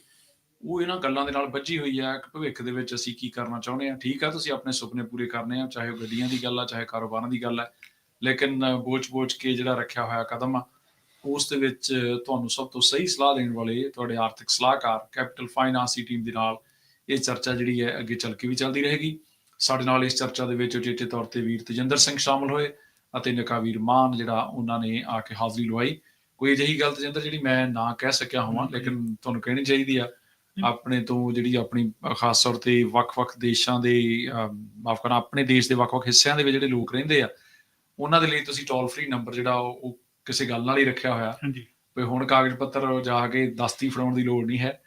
ਉਹ ਇਹਨਾਂ ਗੱਲਾਂ ਦੇ ਨਾਲ ਵੱਜੀ ਹੋਈ ਹੈ। ਕਿ ਭਵਿੱਖ ਦੇ ਵਿੱਚ ਅਸੀਂ ਕੀ ਕਰਨਾ ਚਾਹੁੰਦੇ ਹਾਂ? ਠੀਕ ਆ, ਤੁਸੀਂ ਆਪਣੇ ਸੁਪਨੇ ਪੂਰੇ ਕਰਨੇ ਆ, ਚਾਹੇ ਉਹ ਗੱਡੀਆਂ ਦੀ ਗੱਲ ਆ, ਚਾਹੇ ਕਾਰੋਬਾਰਾਂ ਦੀ ਗੱਲ ਹੈ ਲੇਕਿਨ ਬੋਝ-ਬੋਝ ਕੇ ਜਿਹੜਾ ਰੱਖਿਆ ਹੋਇਆ ਕਦਮ ਆ, ਉਸ ਦੇ ਵਿੱਚ ਤੁਹਾਨੂੰ ਸਭ ਤੋਂ ਸਹੀ ਸਲਾਹ ਦੇਣ ਵਾਲੇ ਤੁਹਾਡੇ ਆਰਥਿਕ ਸਲਾਹਕਾਰ ਕੈਪੀਟਲ ਫਾਈਨਾਂਸ ਦੀ ਟੀਮ ਦੇ ਨਾਲ ਇਹ ਚਰਚਾ ਜਿਹੜੀ ਹੈ ਅੱਗੇ ਚੱਲ ਕੇ ਵੀ ਚੱਲਦੀ ਰਹੇਗੀ। ਸਾਡੇ ਨਾਲ ਇਸ ਚਰਚਾ ਦੇ ਵਿੱਚ ਉਚੇਚੇ ਤੌਰ ਤੇ ਵੀਰ ਤੇਜਿੰਦਰ ਸਿੰਘ ਸ਼ਾਮਲ ਹੋਏ ਅਤੇ ਨਕਾਵੀਰ ਮਾਨ ਜਿਹੜਾ ਉਹਨਾਂ ਨੇ ਆ ਕੇ ਹਾਜ਼ਰੀ ਲਵਾਈ। ਕੋਈ ਅਜਿਹੀ ਗੱਲ ਤਜਿੰਦਰ ਜਿਹੜੀ ਮੈਂ ਨਾ ਕਹਿ ਸਕਿਆ ਹੋਵਾਂ ਲੇਕਿਨ ਤੁਹਾਨੂੰ ਕਹਿਣੀ ਚਾਹੀਦੀ ਆ। ਆਪਣੇ ਤੋਂ ਜਿਹੜੀ ਆਪਣੀ ਖਾਸ ਤੌਰ ਤੇ ਵੱਖ-ਵੱਖ ਦੇਸ਼ਾਂ ਦੇ ਮਾਫ ਕਰਨਾ ਆਪਣੇ ਦੇਸ਼ ਦੇ ਵੱਖ-ਵੱਖ ਹਿੱਸਿਆਂ ਦੇ ਵਿੱਚ ਜਿਹੜੇ ਲੋਕ ਰਹਿੰਦੇ ਆ ਉਹਨਾਂ ਦੇ ਲਈ ਤੁਸੀਂ ਟੋਲ ਫ੍ਰੀ ਨੰਬਰ ਜਿਹੜਾ ਉਹ ਉਹ ਕਿਸੇ ਗੱਲ ਨਾਲ ਹੀ ਰੱਖਿਆ ਹੋਇਆ। ਹਾਂਜੀ। ਵੀ ਹੁਣ ਕਾਗਜ਼ ਪੱਤਰ ਜਾ ਕੇ ਦਸਤੀ ਫੜਾਉਣ ਦੀ ਲੋੜ ਨਹੀਂ ਹੈ।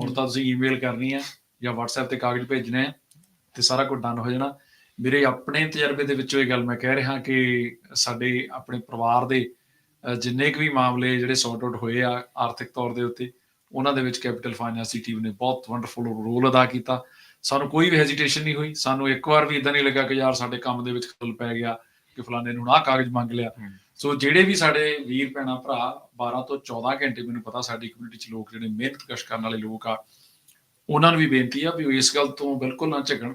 ਹੁਣ ਤਾਂ ਤੁਸੀਂ ਈਮੇਲ ਕਰਨੀ ਹੈ। ਜਾਂ WhatsApp ਤੇ ਕਾਗਜ਼ ਭੇਜਣੇ ਆ ਤੇ ਸਾਰਾ ਕੁਝ ਡਨ ਹੋ ਜਾਣਾ। ਮੇਰੇ ਆਪਣੇ ਤਜਰਬੇ ਦੇ ਵਿੱਚੋਂ ਇਹ ਗੱਲ ਮੈਂ ਕਹਿ ਰਿਹਾ ਕਿ ਸਾਡੇ ਆਪਣੇ ਪਰਿਵਾਰ ਦੇ ਜਿੰਨੇ ਕੁ ਵੀ ਮਾਮਲੇ ਜਿਹੜੇ ਸੌਰਟ ਆਊਟ ਹੋਏ ਆ ਆਰਥਿਕ ਤੌਰ ਦੇ ਉੱਤੇ ਉਹਨਾਂ ਦੇ ਵਿੱਚ ਕੈਪੀਟਲ ਫਾਈਨਾਂਸ ਦੀ ਟੀਮ ਨੇ ਬਹੁਤ ਵੰਡਰਫੁਲ ਰੋਲ ਅਦਾ ਕੀਤਾ। ਸਾਨੂੰ ਕੋਈ ਵੀ ਹੈਜ਼ਿਟੇਸ਼ਨ ਨਹੀਂ ਹੋਈ। ਸਾਨੂੰ ਇੱਕ ਵਾਰ ਵੀ ਇਦਾਂ ਨਹੀਂ ਲੱਗਾ ਕਿ ਯਾਰ ਸਾਡੇ ਕੰਮ ਦੇ ਵਿੱਚ ਖਲਲ ਪੈ ਗਿਆ ਕਿ ਫਲਾਣੇ ਨੂੰ ਆਹ ਕਾਗਜ਼ ਮੰਗ ਲਿਆ। ਸੋ ਜਿਹੜੇ ਵੀ ਸਾਡੇ ਵੀਰ ਭੈਣਾ ਭਰਾ 12 ਤੋਂ 14 ਘੰਟੇ ਮੈਨੂੰ ਪਤਾ ਸਾਡੀ ਕਮਿਊਨਿਟੀ 'ਚ ਲੋਕ ਜਿਹੜੇ ਮਿਹਨਤ ਕਸ਼ ਕਰਨ ਵਾਲੇ ਲੋਕ ਆ ਉਹਨਾਂ ਨੂੰ ਵੀ ਬੇਨਤੀ ਆ ਵੀ ਉਹ ਇਸ ਗੱਲ ਤੋਂ ਬਿਲਕੁਲ ਨਾ ਝਗਣ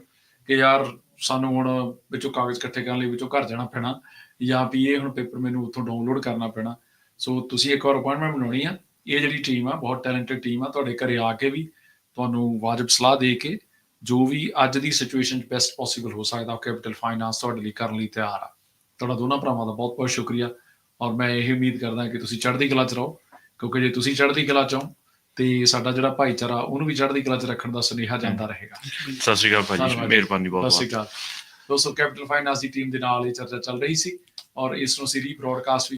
ਕਿ ਯਾਰ ਸਾਨੂੰ ਹੁਣ ਵਿੱਚੋਂ ਕਾਗਜ਼ ਇਕੱਠੇ ਕਰਨ ਲਈ ਵਿੱਚੋਂ ਘਰ ਜਾਣਾ ਪੈਣਾ ਜਾਂ ਵੀ ਇਹ ਹੁਣ ਪੇਪਰ ਮੈਨੂੰ ਉੱਥੋਂ ਡਾਊਨਲੋਡ ਕਰਨਾ ਪੈਣਾ। ਸੋ ਤੁਸੀਂ ਇੱਕ ਵਾਰ ਅਪਾਇੰਟਮੈਂਟ ਬਣਾਉਣੀ ਆ। ਇਹ ਜਿਹੜੀ ਟੀਮ ਆ, ਬਹੁਤ ਟੈਲੈਂਟਡ ਟੀਮ ਆ, ਤੁਹਾਡੇ ਘਰੇ ਆ ਕੇ ਵੀ ਤੁਹਾਨੂੰ ਵਾਜਬ ਸਲਾਹ ਦੇ ਕੇ ਜੋ ਵੀ ਅੱਜ ਦੀ ਸਿਚੁਏਸ਼ਨ 'ਚ ਬੈਸਟ ਪੋਸੀਬਲ ਹੋ ਸਕਦਾ ਕੈਪੀਟਲ ਫਾਈਨਾਂਸ ਤੁਹਾਡੇ ਲਈ ਕਰਨ ਲਈ ਤਿਆਰ ਆ। ਤੁਹਾਡਾ ਦੋਨਾਂ ਭਰਾਵਾਂ ਦਾ ਬਹੁਤ ਬਹੁਤ ਸ਼ੁਕਰੀਆ। ਔਰ ਮੈਂ ਇਹ ਉਮੀਦ ਕਰਦਾ ਕਿ ਤੁਸੀਂ ਚੜ੍ਹਦੀ ਕਲਾ 'ਚ ਰਹੋ, ਕਿਉਂਕਿ ਜੇ ਤੁਸੀਂ ਚੜ੍ਹਦੀ ਕਲਾ 'ਚ ਹੋ ਤੇ ਸਾਡਾ ਜਿਹੜਾ ਭਾਈਚਾਰਾ ਉਹਨੂੰ ਵੀ ਚੜ੍ਹਦੀ ਕਲਾ 'ਚ ਰੱਖਣ ਦਾ ਸੁਨੇਹਾ ਜਾਂਦਾ ਰਹੇਗਾ। ਸਤਿ ਸ਼੍ਰੀ ਅਕਾਲ ਭਾਜੀ ਧੰਨਵਾਦ। ਮਿਹਰਬਾਨੀ ਬਹੁਤ ਸਤਿ ਬਹੁਤ। ਸ਼੍ਰੀ ਅਕਾਲ। ਦੋਸਤੋ ਕੈਪੀਟਲ ਫਾਈਨਾਂਸ ਦੀ ਟੀਮ ਦੇ ਨਾਲ ਇਹ ਚਰਚਾ ਚੱਲ ਰਹੀ ਸੀ ਔਰ ਇਸ ਨੂੰ ਅਸੀਂ ਰੀਬ੍ਰੌਡਕਾਸਟ